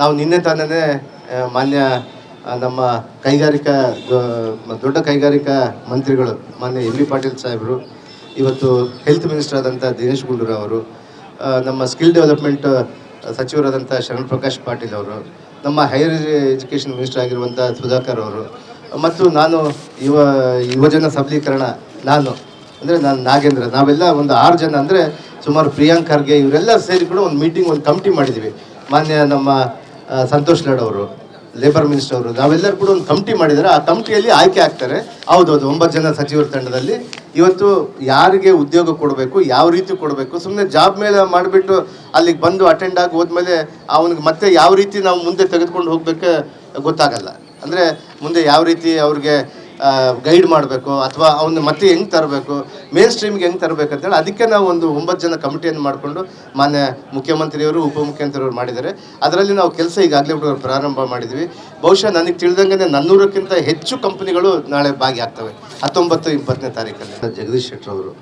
ನಾವು ನಿನ್ನೆ ತಾನೇ ಮಾನ್ಯ ನಮ್ಮ ಕೈಗಾರಿಕಾ ದೊಡ್ಡ ಕೈಗಾರಿಕಾ ಮಂತ್ರಿಗಳು, ಮಾನ್ಯ ಎಂ ಬಿ ಪಾಟೀಲ್ ಸಾಹೇಬರು, ಇವತ್ತು ಹೆಲ್ತ್ ಮಿನಿಸ್ಟರ್ ಆದಂಥ ದಿನೇಶ್ ಗುಂಡೂರಾವ್ ಅವರು ನಮ್ಮ ಸ್ಕಿಲ್ ಡೆವಲಪ್ಮೆಂಟ್ ಸಚಿವರಾದಂಥ ಶರಣ್ ಪ್ರಕಾಶ್ ಪಾಟೀಲ್ ಅವರು, ನಮ್ಮ ಹೈಯರ್ ಎಜುಕೇಷನ್ ಮಿನಿಸ್ಟರ್ ಆಗಿರುವಂಥ ಸುಧಾಕರ್ ಅವರು, ಮತ್ತು ನಾನು ಯುವ, ಯುವಜನ ಸಬಲೀಕರಣ, ನಾನು, ಅಂದರೆ ನಾನು ನಾಗೇಂದ್ರ, ನಾವೆಲ್ಲ ಒಂದು ಆರು ಜನ ಅಂದರೆ ಸುಮಾರು ಪ್ರಿಯಾಂಕ್ ಖರ್ಗೆ, ಇವರೆಲ್ಲ ಸೇರಿ ಕೂಡ ಒಂದು ಮೀಟಿಂಗ್, ಒಂದು ಕಮಿಟಿ ಮಾಡಿದ್ದೀವಿ ಮಾನ್ಯ ನಮ್ಮ ಸಂತೋಷ್ ಲಾಡ್ ಅವರು ಲೇಬರ್ ಮಿನಿಸ್ಟರ್ ಅವರು, ನಾವೆಲ್ಲರೂ ಕೂಡ ಒಂದು ಕಮಿಟಿ ಮಾಡಿದರೆ ಆ ಕಮಿಟಿಯಲ್ಲಿ ಆಯ್ಕೆ ಆಗ್ತಾರೆ. ಹೌದೌದು, ಒಂಬತ್ತು ಜನ ಸಚಿವರ ತಂಡದಲ್ಲಿ. ಇವತ್ತು ಯಾರಿಗೆ ಉದ್ಯೋಗ ಕೊಡಬೇಕು, ಯಾವ ರೀತಿ ಕೊಡಬೇಕು ಸುಮ್ಮನೆ ಜಾಬ್ ಮೇಲೆ ಮಾಡಿಬಿಟ್ಟು ಅಲ್ಲಿಗೆ ಬಂದು ಅಟೆಂಡ್ ಆಗಿ ಹೋದ್ಮೇಲೆ ಅವನಿಗೆ ಮತ್ತೆ ಯಾವ ರೀತಿ ನಾವು ಮುಂದೆ ತೆಗೆದುಕೊಂಡು ಹೋಗ್ಬೇಕು ಗೊತ್ತಾಗಲ್ಲ. ಅಂದರೆ ಮುಂದೆ ಯಾವ ರೀತಿ ಅವ್ರಿಗೆ ಗೈಡ್ ಮಾಡಬೇಕು ಅಥವಾ ಅವನ್ನ ಮತ್ತೆ ಹೆಂಗೆ ತರಬೇಕು ಮೇನ್ ಸ್ಟ್ರೀಮ್ಗೆ ಹೆಂಗೆ ತರಬೇಕು ಅಂತೇಳಿ ಅದಕ್ಕೆ ನಾವು ಒಂದು ಒಂಬತ್ತು ಜನ ಕಮಿಟಿಯನ್ನು ಮಾಡಿಕೊಂಡು ಮಾನ್ಯ ಮುಖ್ಯಮಂತ್ರಿಯವರು, ಉಪಮುಖ್ಯಮಂತ್ರಿಯವರು ಮಾಡಿದ್ದಾರೆ. ಅದರಲ್ಲಿ ನಾವು ಕೆಲಸ ಈಗಾಗಲೇ ಪ್ರಾರಂಭ ಮಾಡಿದ್ವಿ ಬಹುಶಃ ನನಗೆ ತಿಳಿದಂಗೆ ನನ್ನೂರಕ್ಕಿಂತ ಹೆಚ್ಚು ಕಂಪನಿಗಳು ನಾಳೆ ಭಾಗಿಯಾಗ್ತವೆ. ಹತ್ತೊಂಬತ್ತು, ಇಪ್ಪತ್ತನೇ ತಾರೀಕಲ್ಲಿ. ಜಗದೀಶ್ ಶೆಟ್ಟರ್ ಅವರು,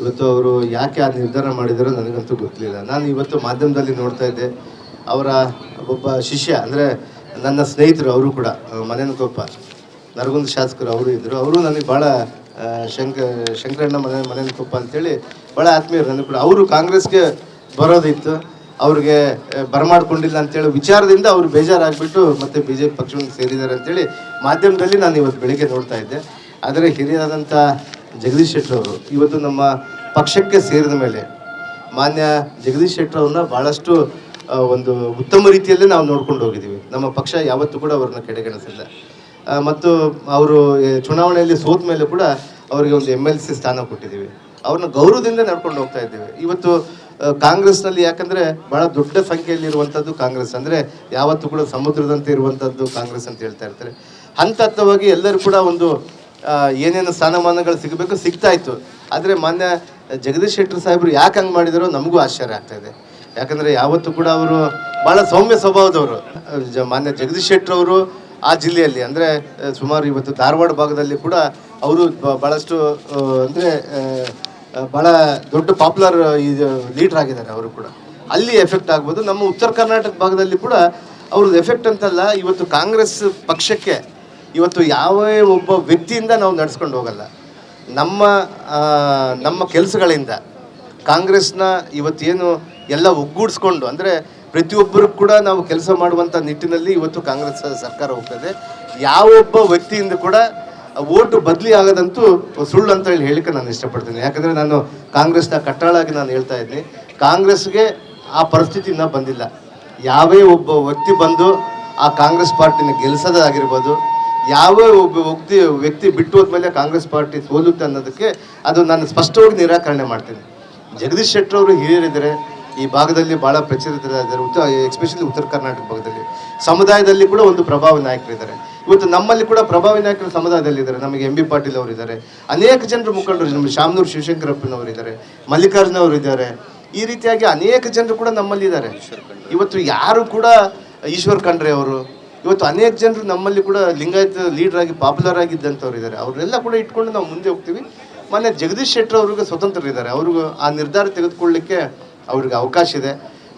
ಇವತ್ತು ಅವರು ಯಾಕೆ ಆ ನಿರ್ಧಾರ ಮಾಡಿದಾರೋ ನನಗಂತೂ ಗೊತ್ತಿಲ್ಲ. ನಾನು ಇವತ್ತು ಮಾಧ್ಯಮದಲ್ಲಿ ನೋಡ್ತಾ ಇದ್ದೆ, ಅವರ ಒಬ್ಬ ಶಿಷ್ಯ, ಅಂದರೆ ನನ್ನ ಸ್ನೇಹಿತರು, ಅವರು ಕೂಡ, ಮನೆನಕೊಪ್ಪ. ನರಗುಂದ ಶಾಸಕರು ಅವರು ಇದ್ದರು ಅವರು ನನಗೆ ಭಾಳ ಶಂಕ, ಶಂಕರಣ್ಣ ಮನೆ ಮನೆನಕೊಪ್ಪ ಅಂತೇಳಿ ಭಾಳ ಆತ್ಮೀಯರು ನನಗೆ ಕೂಡ. ಅವರು ಕಾಂಗ್ರೆಸ್ಗೆ ಬರೋದಿತ್ತು. ಅವ್ರಿಗೆ ಬರಮಾಡ್ಕೊಂಡಿಲ್ಲ ಅಂತೇಳಿ ವಿಚಾರದಿಂದ ಅವರು ಬೇಜಾರಾಗಿಬಿಟ್ಟು ಮತ್ತೆ ಬಿ ಜೆ ಪಿ ಪಕ್ಷವನ್ನು ಸೇರಿದ್ದಾರೆ ಅಂತೇಳಿ ಮಾಧ್ಯಮದಲ್ಲಿ ನಾನು ಇವತ್ತು ಬೆಳಿಗ್ಗೆ ನೋಡ್ತಾ ಇದ್ದೆ. ಆದರೆ ಹಿರಿಯರಾದಂಥ ಜಗದೀಶ್ ಶೆಟ್ಟರ್ ಅವರು ಇವತ್ತು ನಮ್ಮ ಪಕ್ಷಕ್ಕೆ ಸೇರಿದ ಮೇಲೆ ಮಾನ್ಯ ಜಗದೀಶ್ ಶೆಟ್ಟರ್ ಅವ್ರನ್ನ ಭಾಳಷ್ಟು ಒಂದು ಉತ್ತಮ ರೀತಿಯಲ್ಲೇ ನಾವು ನೋಡ್ಕೊಂಡು ಹೋಗಿದ್ದೀವಿ. ನಮ್ಮ ಪಕ್ಷ ಯಾವತ್ತೂ ಕೂಡ ಅವ್ರನ್ನ ಕಡೆಗಣಿಸಿಲ್ಲ. ಮತ್ತು ಅವರು ಚುನಾವಣೆಯಲ್ಲಿ ಸೋತ ಮೇಲೆ ಕೂಡ ಅವರಿಗೆ ಒಂದು ಎಂ ಎಲ್ ಸಿ ಸ್ಥಾನ ಕೊಟ್ಟಿದ್ದೀವಿ. ಅವ್ರನ್ನ ಗೌರವದಿಂದ ನಡ್ಕೊಂಡು ಹೋಗ್ತಾ ಇದ್ದೀವಿ. ಇವತ್ತು ಕಾಂಗ್ರೆಸ್ನಲ್ಲಿ ಯಾಕಂದರೆ ಭಾಳ ದೊಡ್ಡ ಸಂಖ್ಯೆಯಲ್ಲಿ ಇರುವಂಥದ್ದು ಕಾಂಗ್ರೆಸ್. ಅಂದರೆ ಯಾವತ್ತೂ ಕೂಡ ಸಮುದ್ರದಂತೆ ಇರುವಂಥದ್ದು ಕಾಂಗ್ರೆಸ್ ಅಂತ ಹೇಳ್ತಾ ಇರ್ತಾರೆ. ಹಂತ ಹಂತವಾಗಿ ಎಲ್ಲರೂ ಕೂಡ ಒಂದು ಏನೇನು ಸ್ಥಾನಮಾನಗಳು ಸಿಗಬೇಕು ಸಿಗ್ತಾ ಇತ್ತು. ಆದರೆ ಮಾನ್ಯ ಜಗದೀಶ್ ಶೆಟ್ಟರ್ ಸಾಹೇಬರು ಯಾಕೆ ಹಂಗೆ ಮಾಡಿದಾರೋ ನಮಗೂ ಆಶ್ಚರ್ಯ ಆಗ್ತಾ ಇದೆ. ಯಾಕಂದರೆ ಯಾವತ್ತೂ ಕೂಡ ಅವರು ಭಾಳ ಸೌಮ್ಯ ಸ್ವಭಾವದವರು. ಮಾನ್ಯ ಜಗದೀಶ್ ಶೆಟ್ಟರ್ ಅವರು ಆ ಜಿಲ್ಲೆಯಲ್ಲಿ ಅಂದರೆ ಸುಮಾರು ಇವತ್ತು ಧಾರವಾಡ ಭಾಗದಲ್ಲಿ ಕೂಡ ಅವರು ಭಾಳಷ್ಟು ಅಂದರೆ ಭಾಳ ದೊಡ್ಡ ಪಾಪ್ಯುಲರ್ ಇದು ಲೀಡರ್ ಆಗಿದ್ದಾರೆ ಅವರು ಕೂಡ. ಅಲ್ಲಿ ಎಫೆಕ್ಟ್ ಆಗ್ಬೋದು. ನಮ್ಮ ಉತ್ತರ ಕರ್ನಾಟಕ ಭಾಗದಲ್ಲಿ ಕೂಡ ಅವ್ರದ್ದು ಎಫೆಕ್ಟ್ ಅಂತಲ್ಲ, ಇವತ್ತು ಕಾಂಗ್ರೆಸ್ ಪಕ್ಷಕ್ಕೆ ಇವತ್ತು ಯಾವ ಒಬ್ಬ ವ್ಯಕ್ತಿಯಿಂದ ನಾವು ನಡೆಸ್ಕೊಂಡು ಹೋಗಲ್ಲ. ನಮ್ಮ ನಮ್ಮ ಕೆಲಸಗಳಿಂದ ಕಾಂಗ್ರೆಸ್ನ ಇವತ್ತೇನು ಎಲ್ಲ ಒಗ್ಗೂಡಿಸ್ಕೊಂಡು, ಅಂದರೆ ಪ್ರತಿಯೊಬ್ಬರು ಕೂಡ ನಾವು ಕೆಲಸ ಮಾಡುವಂಥ ನಿಟ್ಟಿನಲ್ಲಿ ಇವತ್ತು ಕಾಂಗ್ರೆಸ್ ಸರ್ಕಾರ ಹೋಗ್ತದೆ. ಯಾವೊಬ್ಬ ವ್ಯಕ್ತಿಯಿಂದ ಕೂಡ ಓಟು ಬದಲಿ ಆಗದಂತೂ ಸುಳ್ಳು ಅಂತ ಹೇಳಿ ಹೇಳಿಕೆ ನಾನು ಇಷ್ಟಪಡ್ತೀನಿ. ಯಾಕಂದರೆ ನಾನು ಕಾಂಗ್ರೆಸ್ನ ಕಟ್ಟಾಳಾಗಿ ನಾನು ಹೇಳ್ತಾ ಇದ್ದೀನಿ ಕಾಂಗ್ರೆಸ್ಗೆ ಆ ಪರಿಸ್ಥಿತಿ ಇನ್ನೂ ಬಂದಿಲ್ಲ. ಯಾವೇ ಒಬ್ಬ ವ್ಯಕ್ತಿ ಬಂದು ಆ ಕಾಂಗ್ರೆಸ್ ಪಾರ್ಟಿನ ಗೆಲ್ಸೋದಾಗಿರ್ಬೋದು ಯಾವ ಒಬ್ಬ ವ್ಯಕ್ತಿ ವ್ಯಕ್ತಿ ಬಿಟ್ಟು ಹೋದ್ಮೇಲೆ ಕಾಂಗ್ರೆಸ್ ಪಾರ್ಟಿ ಸೋಲುತ್ತೆ ಅನ್ನೋದಕ್ಕೆ ಅದು ನಾನು ಸ್ಪಷ್ಟವಾಗಿ ನಿರಾಕರಣೆ ಮಾಡ್ತೀನಿ. ಜಗದೀಶ್ ಶೆಟ್ಟರ್ ಅವರು ಈ ಭಾಗದಲ್ಲಿ ಬಹಳ ಪ್ರಚಲಿತರಿದ್ದಾರೆ ಉತ್ತರ ಎಸ್ಪೆಷಲಿ ಉತ್ತರ ಕರ್ನಾಟಕ ಭಾಗದಲ್ಲಿ. ಸಮುದಾಯದಲ್ಲಿ ಕೂಡ ಒಂದು ಪ್ರಭಾವಿ ನಾಯಕರಿದ್ದಾರೆ. ಇವತ್ತು ನಮ್ಮಲ್ಲಿ ಕೂಡ ಪ್ರಭಾವಿ ನಾಯಕರು ಸಮುದಾಯದಲ್ಲಿದ್ದಾರೆ ನಮಗೆ ಎಂ ಬಿ ಪಾಟೀಲ್ ಅವರು ಇದ್ದಾರೆ. ಅನೇಕ ಜನರು ಮುಖಂಡರು, ನಮ್ಮ ಶಾಮನೂರು ಶಿವಶಂಕರಪ್ಪನವರು ಇದ್ದಾರೆ. ಮಲ್ಲಿಕಾರ್ಜುನ ಅವರು ಇದ್ದಾರೆ. ಈ ರೀತಿಯಾಗಿ ಅನೇಕ ಜನರು ಕೂಡ ನಮ್ಮಲ್ಲಿ ಇದ್ದಾರೆ. ಇವತ್ತು ಯಾರು ಕೂಡ ಈಶ್ವರ್ ಖಂಡ್ರೆ ಅವರು, ಇವತ್ತು ಅನೇಕ ಜನರು ನಮ್ಮಲ್ಲಿ ಕೂಡ ಲಿಂಗಾಯತ ಲೀಡರ್ ಆಗಿ ಪಾಪ್ಯುಲರ್ ಆಗಿದ್ದಂಥವ್ರು ಇದ್ದಾರೆ. ಅವರೆಲ್ಲ ಕೂಡ ಇಟ್ಕೊಂಡು ನಾವು ಮುಂದೆ ಹೋಗ್ತೀವಿ. ಮೊನ್ನೆ ಜಗದೀಶ್ ಶೆಟ್ಟರ್ ಅವ್ರಿಗೆ ಸ್ವತಂತ್ರರಿದ್ದಾರೆ ಅವ್ರಿಗೂ ಆ ನಿರ್ಧಾರ ತೆಗೆದುಕೊಳ್ಳಿಕ್ಕೆ ಅವ್ರಿಗೆ ಅವಕಾಶ ಇದೆ.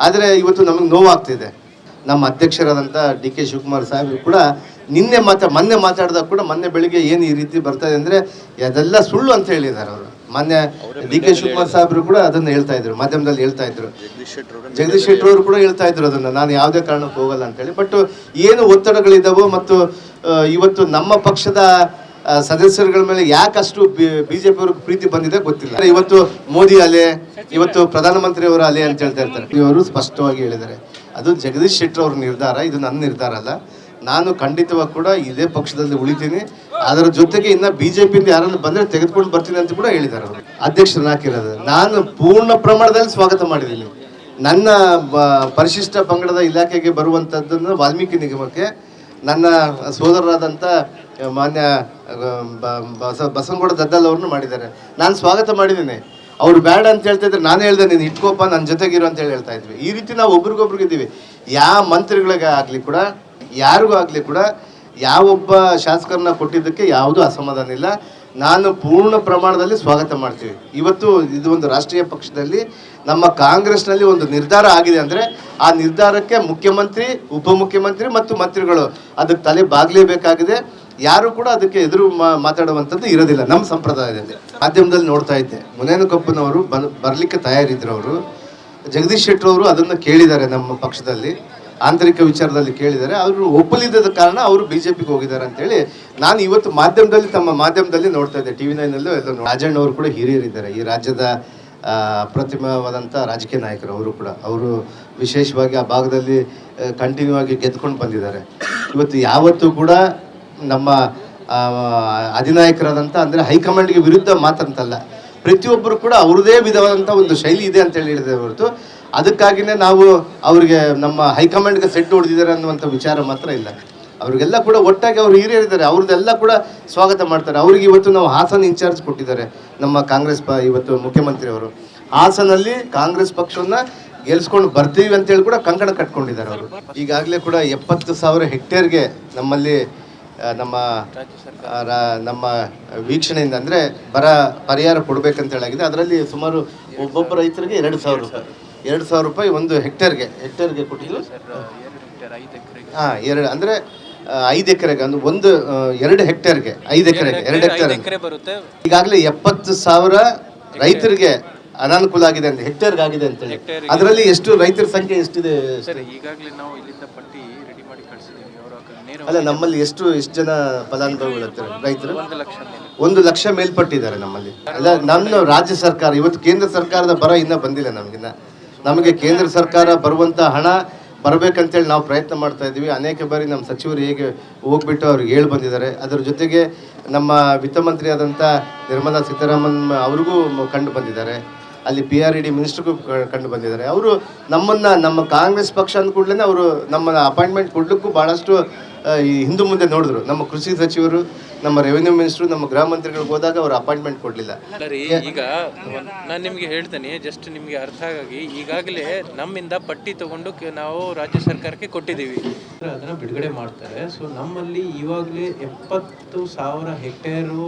ಆದರೆ ಇವತ್ತು ನಮಗೆ ನೋವಾಗ್ತಿದೆ. ನಮ್ಮ ಅಧ್ಯಕ್ಷರಾದಂಥ ಡಿ ಕೆ ಶಿವಕುಮಾರ್ ಸಾಹೇಬರು ಕೂಡ ನಿನ್ನೆ ಮಾತಾ ಮೊನ್ನೆ ಮಾತಾಡಿದಾಗ ಕೂಡ ಮೊನ್ನೆ ಬೆಳಿಗ್ಗೆ ಏನು ಈ ರೀತಿ ಬರ್ತಾ ಇದೆ ಅಂದರೆ ಅದೆಲ್ಲ ಸುಳ್ಳು ಅಂತ ಹೇಳಿದ್ದಾರೆ ಅವರು. ಮೊನ್ನೆ ಡಿ ಕೆ ಶಿವಕುಮಾರ್ ಸಾಹೇಬರು ಕೂಡ ಅದನ್ನು ಹೇಳ್ತಾ ಇದ್ರು ಮಾಧ್ಯಮದಲ್ಲಿ ಹೇಳ್ತಾ ಇದ್ರು. ಜಗದೀಶ್ ಶೆಟ್ಟರ್ ಅವರು ಕೂಡ ಹೇಳ್ತಾ ಇದ್ರು ಅದನ್ನು. ನಾನು ಯಾವುದೇ ಕಾರಣಕ್ಕೆ ಹೋಗಲ್ಲ ಅಂತೇಳಿ ಬಟ್ ಏನು ಒತ್ತಡಗಳಿದ್ದಾವೋ ಮತ್ತು ಇವತ್ತು ನಮ್ಮ ಪಕ್ಷದ ಸದಸ್ಯರುಗಳ ಮೇಲೆ ಯಾಕಷ್ಟು ಬಿಜೆಪಿ ಅವ್ರಿಗೆ ಪ್ರೀತಿ ಬಂದಿದೆ ಗೊತ್ತಿಲ್ಲ. ಇವತ್ತು ಮೋದಿ ಅಲೆ, ಇವತ್ತು ಪ್ರಧಾನಮಂತ್ರಿ ಅವರ ಅಲೆ ಅಂತ ಹೇಳ್ತಾ ಇರ್ತಾರೆ. ಇವರು ಸ್ಪಷ್ಟವಾಗಿ ಹೇಳಿದ್ದಾರೆ. ಅದು ಜಗದೀಶ್ ಶೆಟ್ಟರ್ ಅವ್ರ ನಿರ್ಧಾರ, ಇದು ನನ್ನ ನಿರ್ಧಾರ ಅಲ್ಲ. ನಾನು ಖಂಡಿತವಾಗಿ ಕೂಡ ಇದೇ ಪಕ್ಷದಲ್ಲಿ ಉಳಿತೀನಿ. ಅದರ ಜೊತೆಗೆ ಇನ್ನ ಬಿಜೆಪಿಯಿಂದ ಯಾರನ್ನು ಬಂದ್ರೆ ತೆಗೆದುಕೊಂಡು ಬರ್ತೀನಿ ಅಂತ ಕೂಡ ಹೇಳಿದ್ದಾರೆ ಅವರು. ಅಧ್ಯಕ್ಷರನ್ನ ಹಾಕಿರೋದು. ನಾನು ಪೂರ್ಣ ಪ್ರಮಾಣದಲ್ಲಿ ಸ್ವಾಗತ ಮಾಡಿದ್ದೀನಿ. ನನ್ನ ಪರಿಶಿಷ್ಟ ಪಂಗಡದ ಇಲಾಖೆಗೆ ಬರುವಂಥದ್ದನ್ನು ವಾಲ್ಮೀಕಿ ನಿಗಮಕ್ಕೆ ನನ್ನ ಸೋದರರಾದಂಥ ಮಾನ್ಯ ಬಸ, ಬಸವನಗೌಡ ದದ್ದಲ್ ಅವ್ರನ್ನು ಮಾಡಿದ್ದಾರೆ. ನಾನು ಸ್ವಾಗತ ಮಾಡಿದ್ದೀನಿ. ಅವ್ರು ಬೇಡ ಅಂತ ಹೇಳ್ತಾ ನಾನು ಹೇಳ್ದೆ, ನೀನು ಇಟ್ಕೋಪ ನನ್ನ ಜೊತೆಗಿರು ಅಂತ ಹೇಳಿ ಹೇಳ್ತಾ ಇದ್ವಿ. ಈ ರೀತಿ ನಾವು ಒಬ್ರಿಗೊಬ್ರಿಗಿದ್ದೀವಿ ಯಾವ ಮಂತ್ರಿಗಳಿಗೆ ಆಗಲಿ ಕೂಡ, ಯಾರಿಗೂ ಆಗಲಿ ಕೂಡ, ಯಾವೊಬ್ಬ ಶಾಸಕರನ್ನ ಕೊಟ್ಟಿದ್ದಕ್ಕೆ ಯಾವುದೂ ಅಸಮಾಧಾನ ಇಲ್ಲ. ನಾನು ಪೂರ್ಣ ಪ್ರಮಾಣದಲ್ಲಿ ಸ್ವಾಗತ ಮಾಡ್ತೀವಿ. ಇವತ್ತು ಇದು ಒಂದು ರಾಷ್ಟ್ರೀಯ ಪಕ್ಷದಲ್ಲಿ ನಮ್ಮ ಕಾಂಗ್ರೆಸ್ನಲ್ಲಿ ಒಂದು ನಿರ್ಧಾರ ಆಗಿದೆ ಅಂದರೆ ಆ ನಿರ್ಧಾರಕ್ಕೆ ಮುಖ್ಯಮಂತ್ರಿ, ಉಪಮುಖ್ಯಮಂತ್ರಿ ಮತ್ತು ಮಂತ್ರಿಗಳು ಅದಕ್ಕೆ ತಲೆ ಬಾಗಲೇಬೇಕಾಗಿದೆ. ಯಾರು ಕೂಡ ಅದಕ್ಕೆ ಎದುರು ಮಾತಾಡುವಂಥದ್ದು ಇರೋದಿಲ್ಲ ನಮ್ಮ ಸಂಪ್ರದಾಯದಲ್ಲಿ. ಮಾಧ್ಯಮದಲ್ಲಿ ನೋಡ್ತಾ ಇದ್ದೆ. ಮುನೇನಕೊಪ್ಪನವರು ಬನ್, ಬರಲಿಕ್ಕೆ ತಯಾರಿದ್ರು ಅವರು. ಜಗದೀಶ್ ಶೆಟ್ಟರ್ ಅವರು ಅದನ್ನು ಕೇಳಿದ್ದಾರೆ ನಮ್ಮ ಪಕ್ಷದಲ್ಲಿ. ಆಂತರಿಕ ವಿಚಾರದಲ್ಲಿ ಕೇಳಿದ್ದಾರೆ ಅವರು ಒಪ್ಪಲಿದ್ದ ಕಾರಣ ಅವರು ಬಿ ಜೆ ಪಿಗೆ ಹೋಗಿದ್ದಾರೆ ಅಂತೇಳಿ ನಾನು ಇವತ್ತು ಮಾಧ್ಯಮದಲ್ಲಿ ತಮ್ಮ ಮಾಧ್ಯಮದಲ್ಲಿ ನೋಡ್ತಾ ಇದ್ದೆ. ಟಿ ವಿ ನೈನಲ್ಲೂ ಎಲ್ಲ ರಾಜಣ್ಣ ಅವರು ಕೂಡ ಹಿರಿಯರಿದ್ದಾರೆ. ಈ ರಾಜ್ಯದ ಪ್ರತಿಮವಾದಂಥ ರಾಜಕೀಯ ನಾಯಕರು ಅವರು ಕೂಡ. ಅವರು ವಿಶೇಷವಾಗಿ ಆ ಭಾಗದಲ್ಲಿ ಕಂಟಿನ್ಯೂ ಆಗಿ ಗೆದ್ಕೊಂಡು ಬಂದಿದ್ದಾರೆ. ಇವತ್ತು ಯಾವತ್ತೂ ಕೂಡ ನಮ್ಮ ಅಧಿನಾಯಕರಾದಂಥ ಅಂದರೆ ಹೈಕಮಾಂಡ್ಗೆ ವಿರುದ್ಧ ಮಾತಂತಲ್ಲ. ಪ್ರತಿಯೊಬ್ಬರು ಕೂಡ ಅವ್ರದೇ ವಿಧವಾದಂಥ ಒಂದು ಶೈಲಿ ಇದೆ ಅಂತ ಹೇಳಿ ಹೇಳಿದೆ ಹೊರತು ಅದಕ್ಕಾಗಿಯೇ ನಾವು ಅವರಿಗೆ ನಮ್ಮ ಹೈಕಮಾಂಡ್ಗೆ ಸೆಟ್ ಹೊಡೆದಿದ್ದಾರೆ ಅನ್ನುವಂಥ ವಿಚಾರ ಮಾತ್ರ ಇಲ್ಲ. ಅವರಿಗೆಲ್ಲ ಕೂಡ ಒಟ್ಟಾಗಿ ಅವ್ರು ಹಿರಿಯರಿದ್ದಾರೆ ಅವ್ರದ್ದೆಲ್ಲ ಕೂಡ ಸ್ವಾಗತ ಮಾಡ್ತಾರೆ. ಅವ್ರಿಗೆ ಇವತ್ತು ನಾವು ಹಾಸನ ಇನ್ಚಾರ್ಜ್ ಕೊಟ್ಟಿದ್ದಾರೆ, ನಮ್ಮ ಕಾಂಗ್ರೆಸ್ ಪ, ಇವತ್ತು ಮುಖ್ಯಮಂತ್ರಿ ಅವರು. ಹಾಸನಲ್ಲಿ ಕಾಂಗ್ರೆಸ್ ಪಕ್ಷವನ್ನ ಗೆಲ್ಸ್ಕೊಂಡು ಬರ್ತೀವಿ ಅಂತೇಳಿ ಕೂಡ ಕಂಕಣ ಕಟ್ಕೊಂಡಿದ್ದಾರೆ ಅವರು. ಈಗಾಗಲೇ ಕೂಡ ಎಪ್ಪತ್ತು ಸಾವಿರ ಹೆಕ್ಟೇರ್ಗೆ ನಮ್ಮಲ್ಲಿ ನಮ್ಮ ನಮ್ಮ ವೀಕ್ಷಣೆಯಿಂದ ಅಂದರೆ ಬರ ಪರಿಹಾರ ಕೊಡಬೇಕಂತ ಹೇಳಾಗಿದೆ. ಅದರಲ್ಲಿ ಸುಮಾರು ಒಬ್ಬೊಬ್ಬ ರೈತರಿಗೆ ಎರಡು ಸಾವಿರ ರೂಪಾಯಿ. ಎರಡು ಸಾವಿರ ರೂಪಾಯಿ ಒಂದು ಹೆಕ್ಟೇರ್ಗೆ ಹೆಕ್ಟೇರ್ಗೆ ಕೊಟ್ಟಿದ್ದು. ಹಾಂ ಎರಡು ಅಂದರೆ ಐದು ಎಕರೆಗೆ ಅಂದ್ರೆ ಒಂದು ಎರಡು ಹೆಕ್ಟೇರ್ಗೆ ಐದು ಎಕರೆಗೆ ಎರಡು ಹೆಕ್ಟೇರ್ ಬರುತ್ತೆ. ಈಗಾಗಲೇ ಎಪ್ಪತ್ತು ಸಾವಿರ ರೈತರಿಗೆ ಅನಾನುಕೂಲ ಆಗಿದೆ ಅಂತ ಹೆಕ್ಟೇರ್ಗೆ ಆಗಿದೆ ಅಂತ ಹೇಳಿ. ಅದರಲ್ಲಿ ಎಷ್ಟು ರೈತರ ಸಂಖ್ಯೆ ಎಷ್ಟಿದೆ? ಸರ್ ಈಗಾಗಲೇ ನಾವು ಇಲ್ಲಿಂದ ಅಲ್ಲ ನಮ್ಮಲ್ಲಿ ಎಷ್ಟು ಎಷ್ಟು ಜನ ಫಲಾನುಭವಿಗಳು ಇರ್ತಾರೆ ರೈತರು? ಒಂದು ಲಕ್ಷ ಮೇಲ್ಪಟ್ಟಿದ್ದಾರೆ ನಮ್ಮಲ್ಲಿ. ಅಲ್ಲ ನಮ್ಮ ರಾಜ್ಯ ಸರ್ಕಾರ ಇವತ್ತು ಕೇಂದ್ರ ಸರ್ಕಾರದ ಬರ ಇನ್ನೂ ಬಂದಿಲ್ಲ ನಮಗಿನ್ನ ನಮಗೆ ಕೇಂದ್ರ ಸರ್ಕಾರ ಬರುವಂಥ ಹಣ ಬರಬೇಕಂತೇಳಿ ನಾವು ಪ್ರಯತ್ನ ಮಾಡ್ತಾ ಇದ್ದೀವಿ. ಅನೇಕ ಬಾರಿ ನಮ್ಮ ಸಚಿವರು ಹೇಗೆ ಹೋಗ್ಬಿಟ್ಟು ಅವ್ರಿಗೆ ಹೇಳಿ ಬಂದಿದ್ದಾರೆ. ಅದರ ಜೊತೆಗೆ ನಮ್ಮ ವಿತ್ತ ಮಂತ್ರಿ ಆದಂಥ ನಿರ್ಮಲಾ ಸೀತಾರಾಮನ್ ಅವ್ರಿಗೂ ಕಂಡು ಬಂದಿದ್ದಾರೆ. ಅಲ್ಲಿ ಪಿ ಆರ್ ಇ ಡಿ ಮಿನಿಸ್ಟ್ರಿಗೂ ಕಂಡು ಬಂದಿದ್ದಾರೆ. ಅವರು ನಮ್ಮನ್ನು ನಮ್ಮ ಕಾಂಗ್ರೆಸ್ ಪಕ್ಷ ಅಂದ ಕೂಡಲೇ ಅವರು ನಮ್ಮ ಅಪಾಯಿಂಟ್ಮೆಂಟ್ ಕೊಡ್ಲಿಕ್ಕೂ ಭಾಳಷ್ಟು ಈ ಹಿಂದೆ ಮುಂದೆ ನೋಡಿದ್ರು. ನಮ್ಮ ಕೃಷಿ ಸಚಿವರು ನಮ್ಮ ರೆವಿನ್ಯೂ ಮಿನಿಸ್ಟ್ರು ನಮ್ಮ ಗೃಹ ಮಂತ್ರಿಗಳಿಗೆ ಹೋದಾಗ ಅವರು ಅಪಾಯಿಂಟ್ಮೆಂಟ್ ಕೊಡಲಿಲ್ಲ. ಈಗ ನಾನು ನಿಮಗೆ ಹೇಳ್ತೇನೆ ಜಸ್ಟ್ ನಿಮಗೆ ಅರ್ಥ ಆಗಿ ಈಗಾಗಲೇ ನಮ್ಮಿಂದ ಪಟ್ಟಿ ತಗೊಂಡು ಕೆ- ನಾವು ರಾಜ್ಯ ಸರ್ಕಾರಕ್ಕೆ ಕೊಟ್ಟಿದ್ದೀವಿ. ಅದನ್ನು ಬಿಡುಗಡೆ ಮಾಡ್ತಾರೆ. ಸೊ ನಮ್ಮಲ್ಲಿ ಇವಾಗಲೇ ಎಪ್ಪತ್ತು ಸಾವಿರ ಹೆಕ್ಟೇರು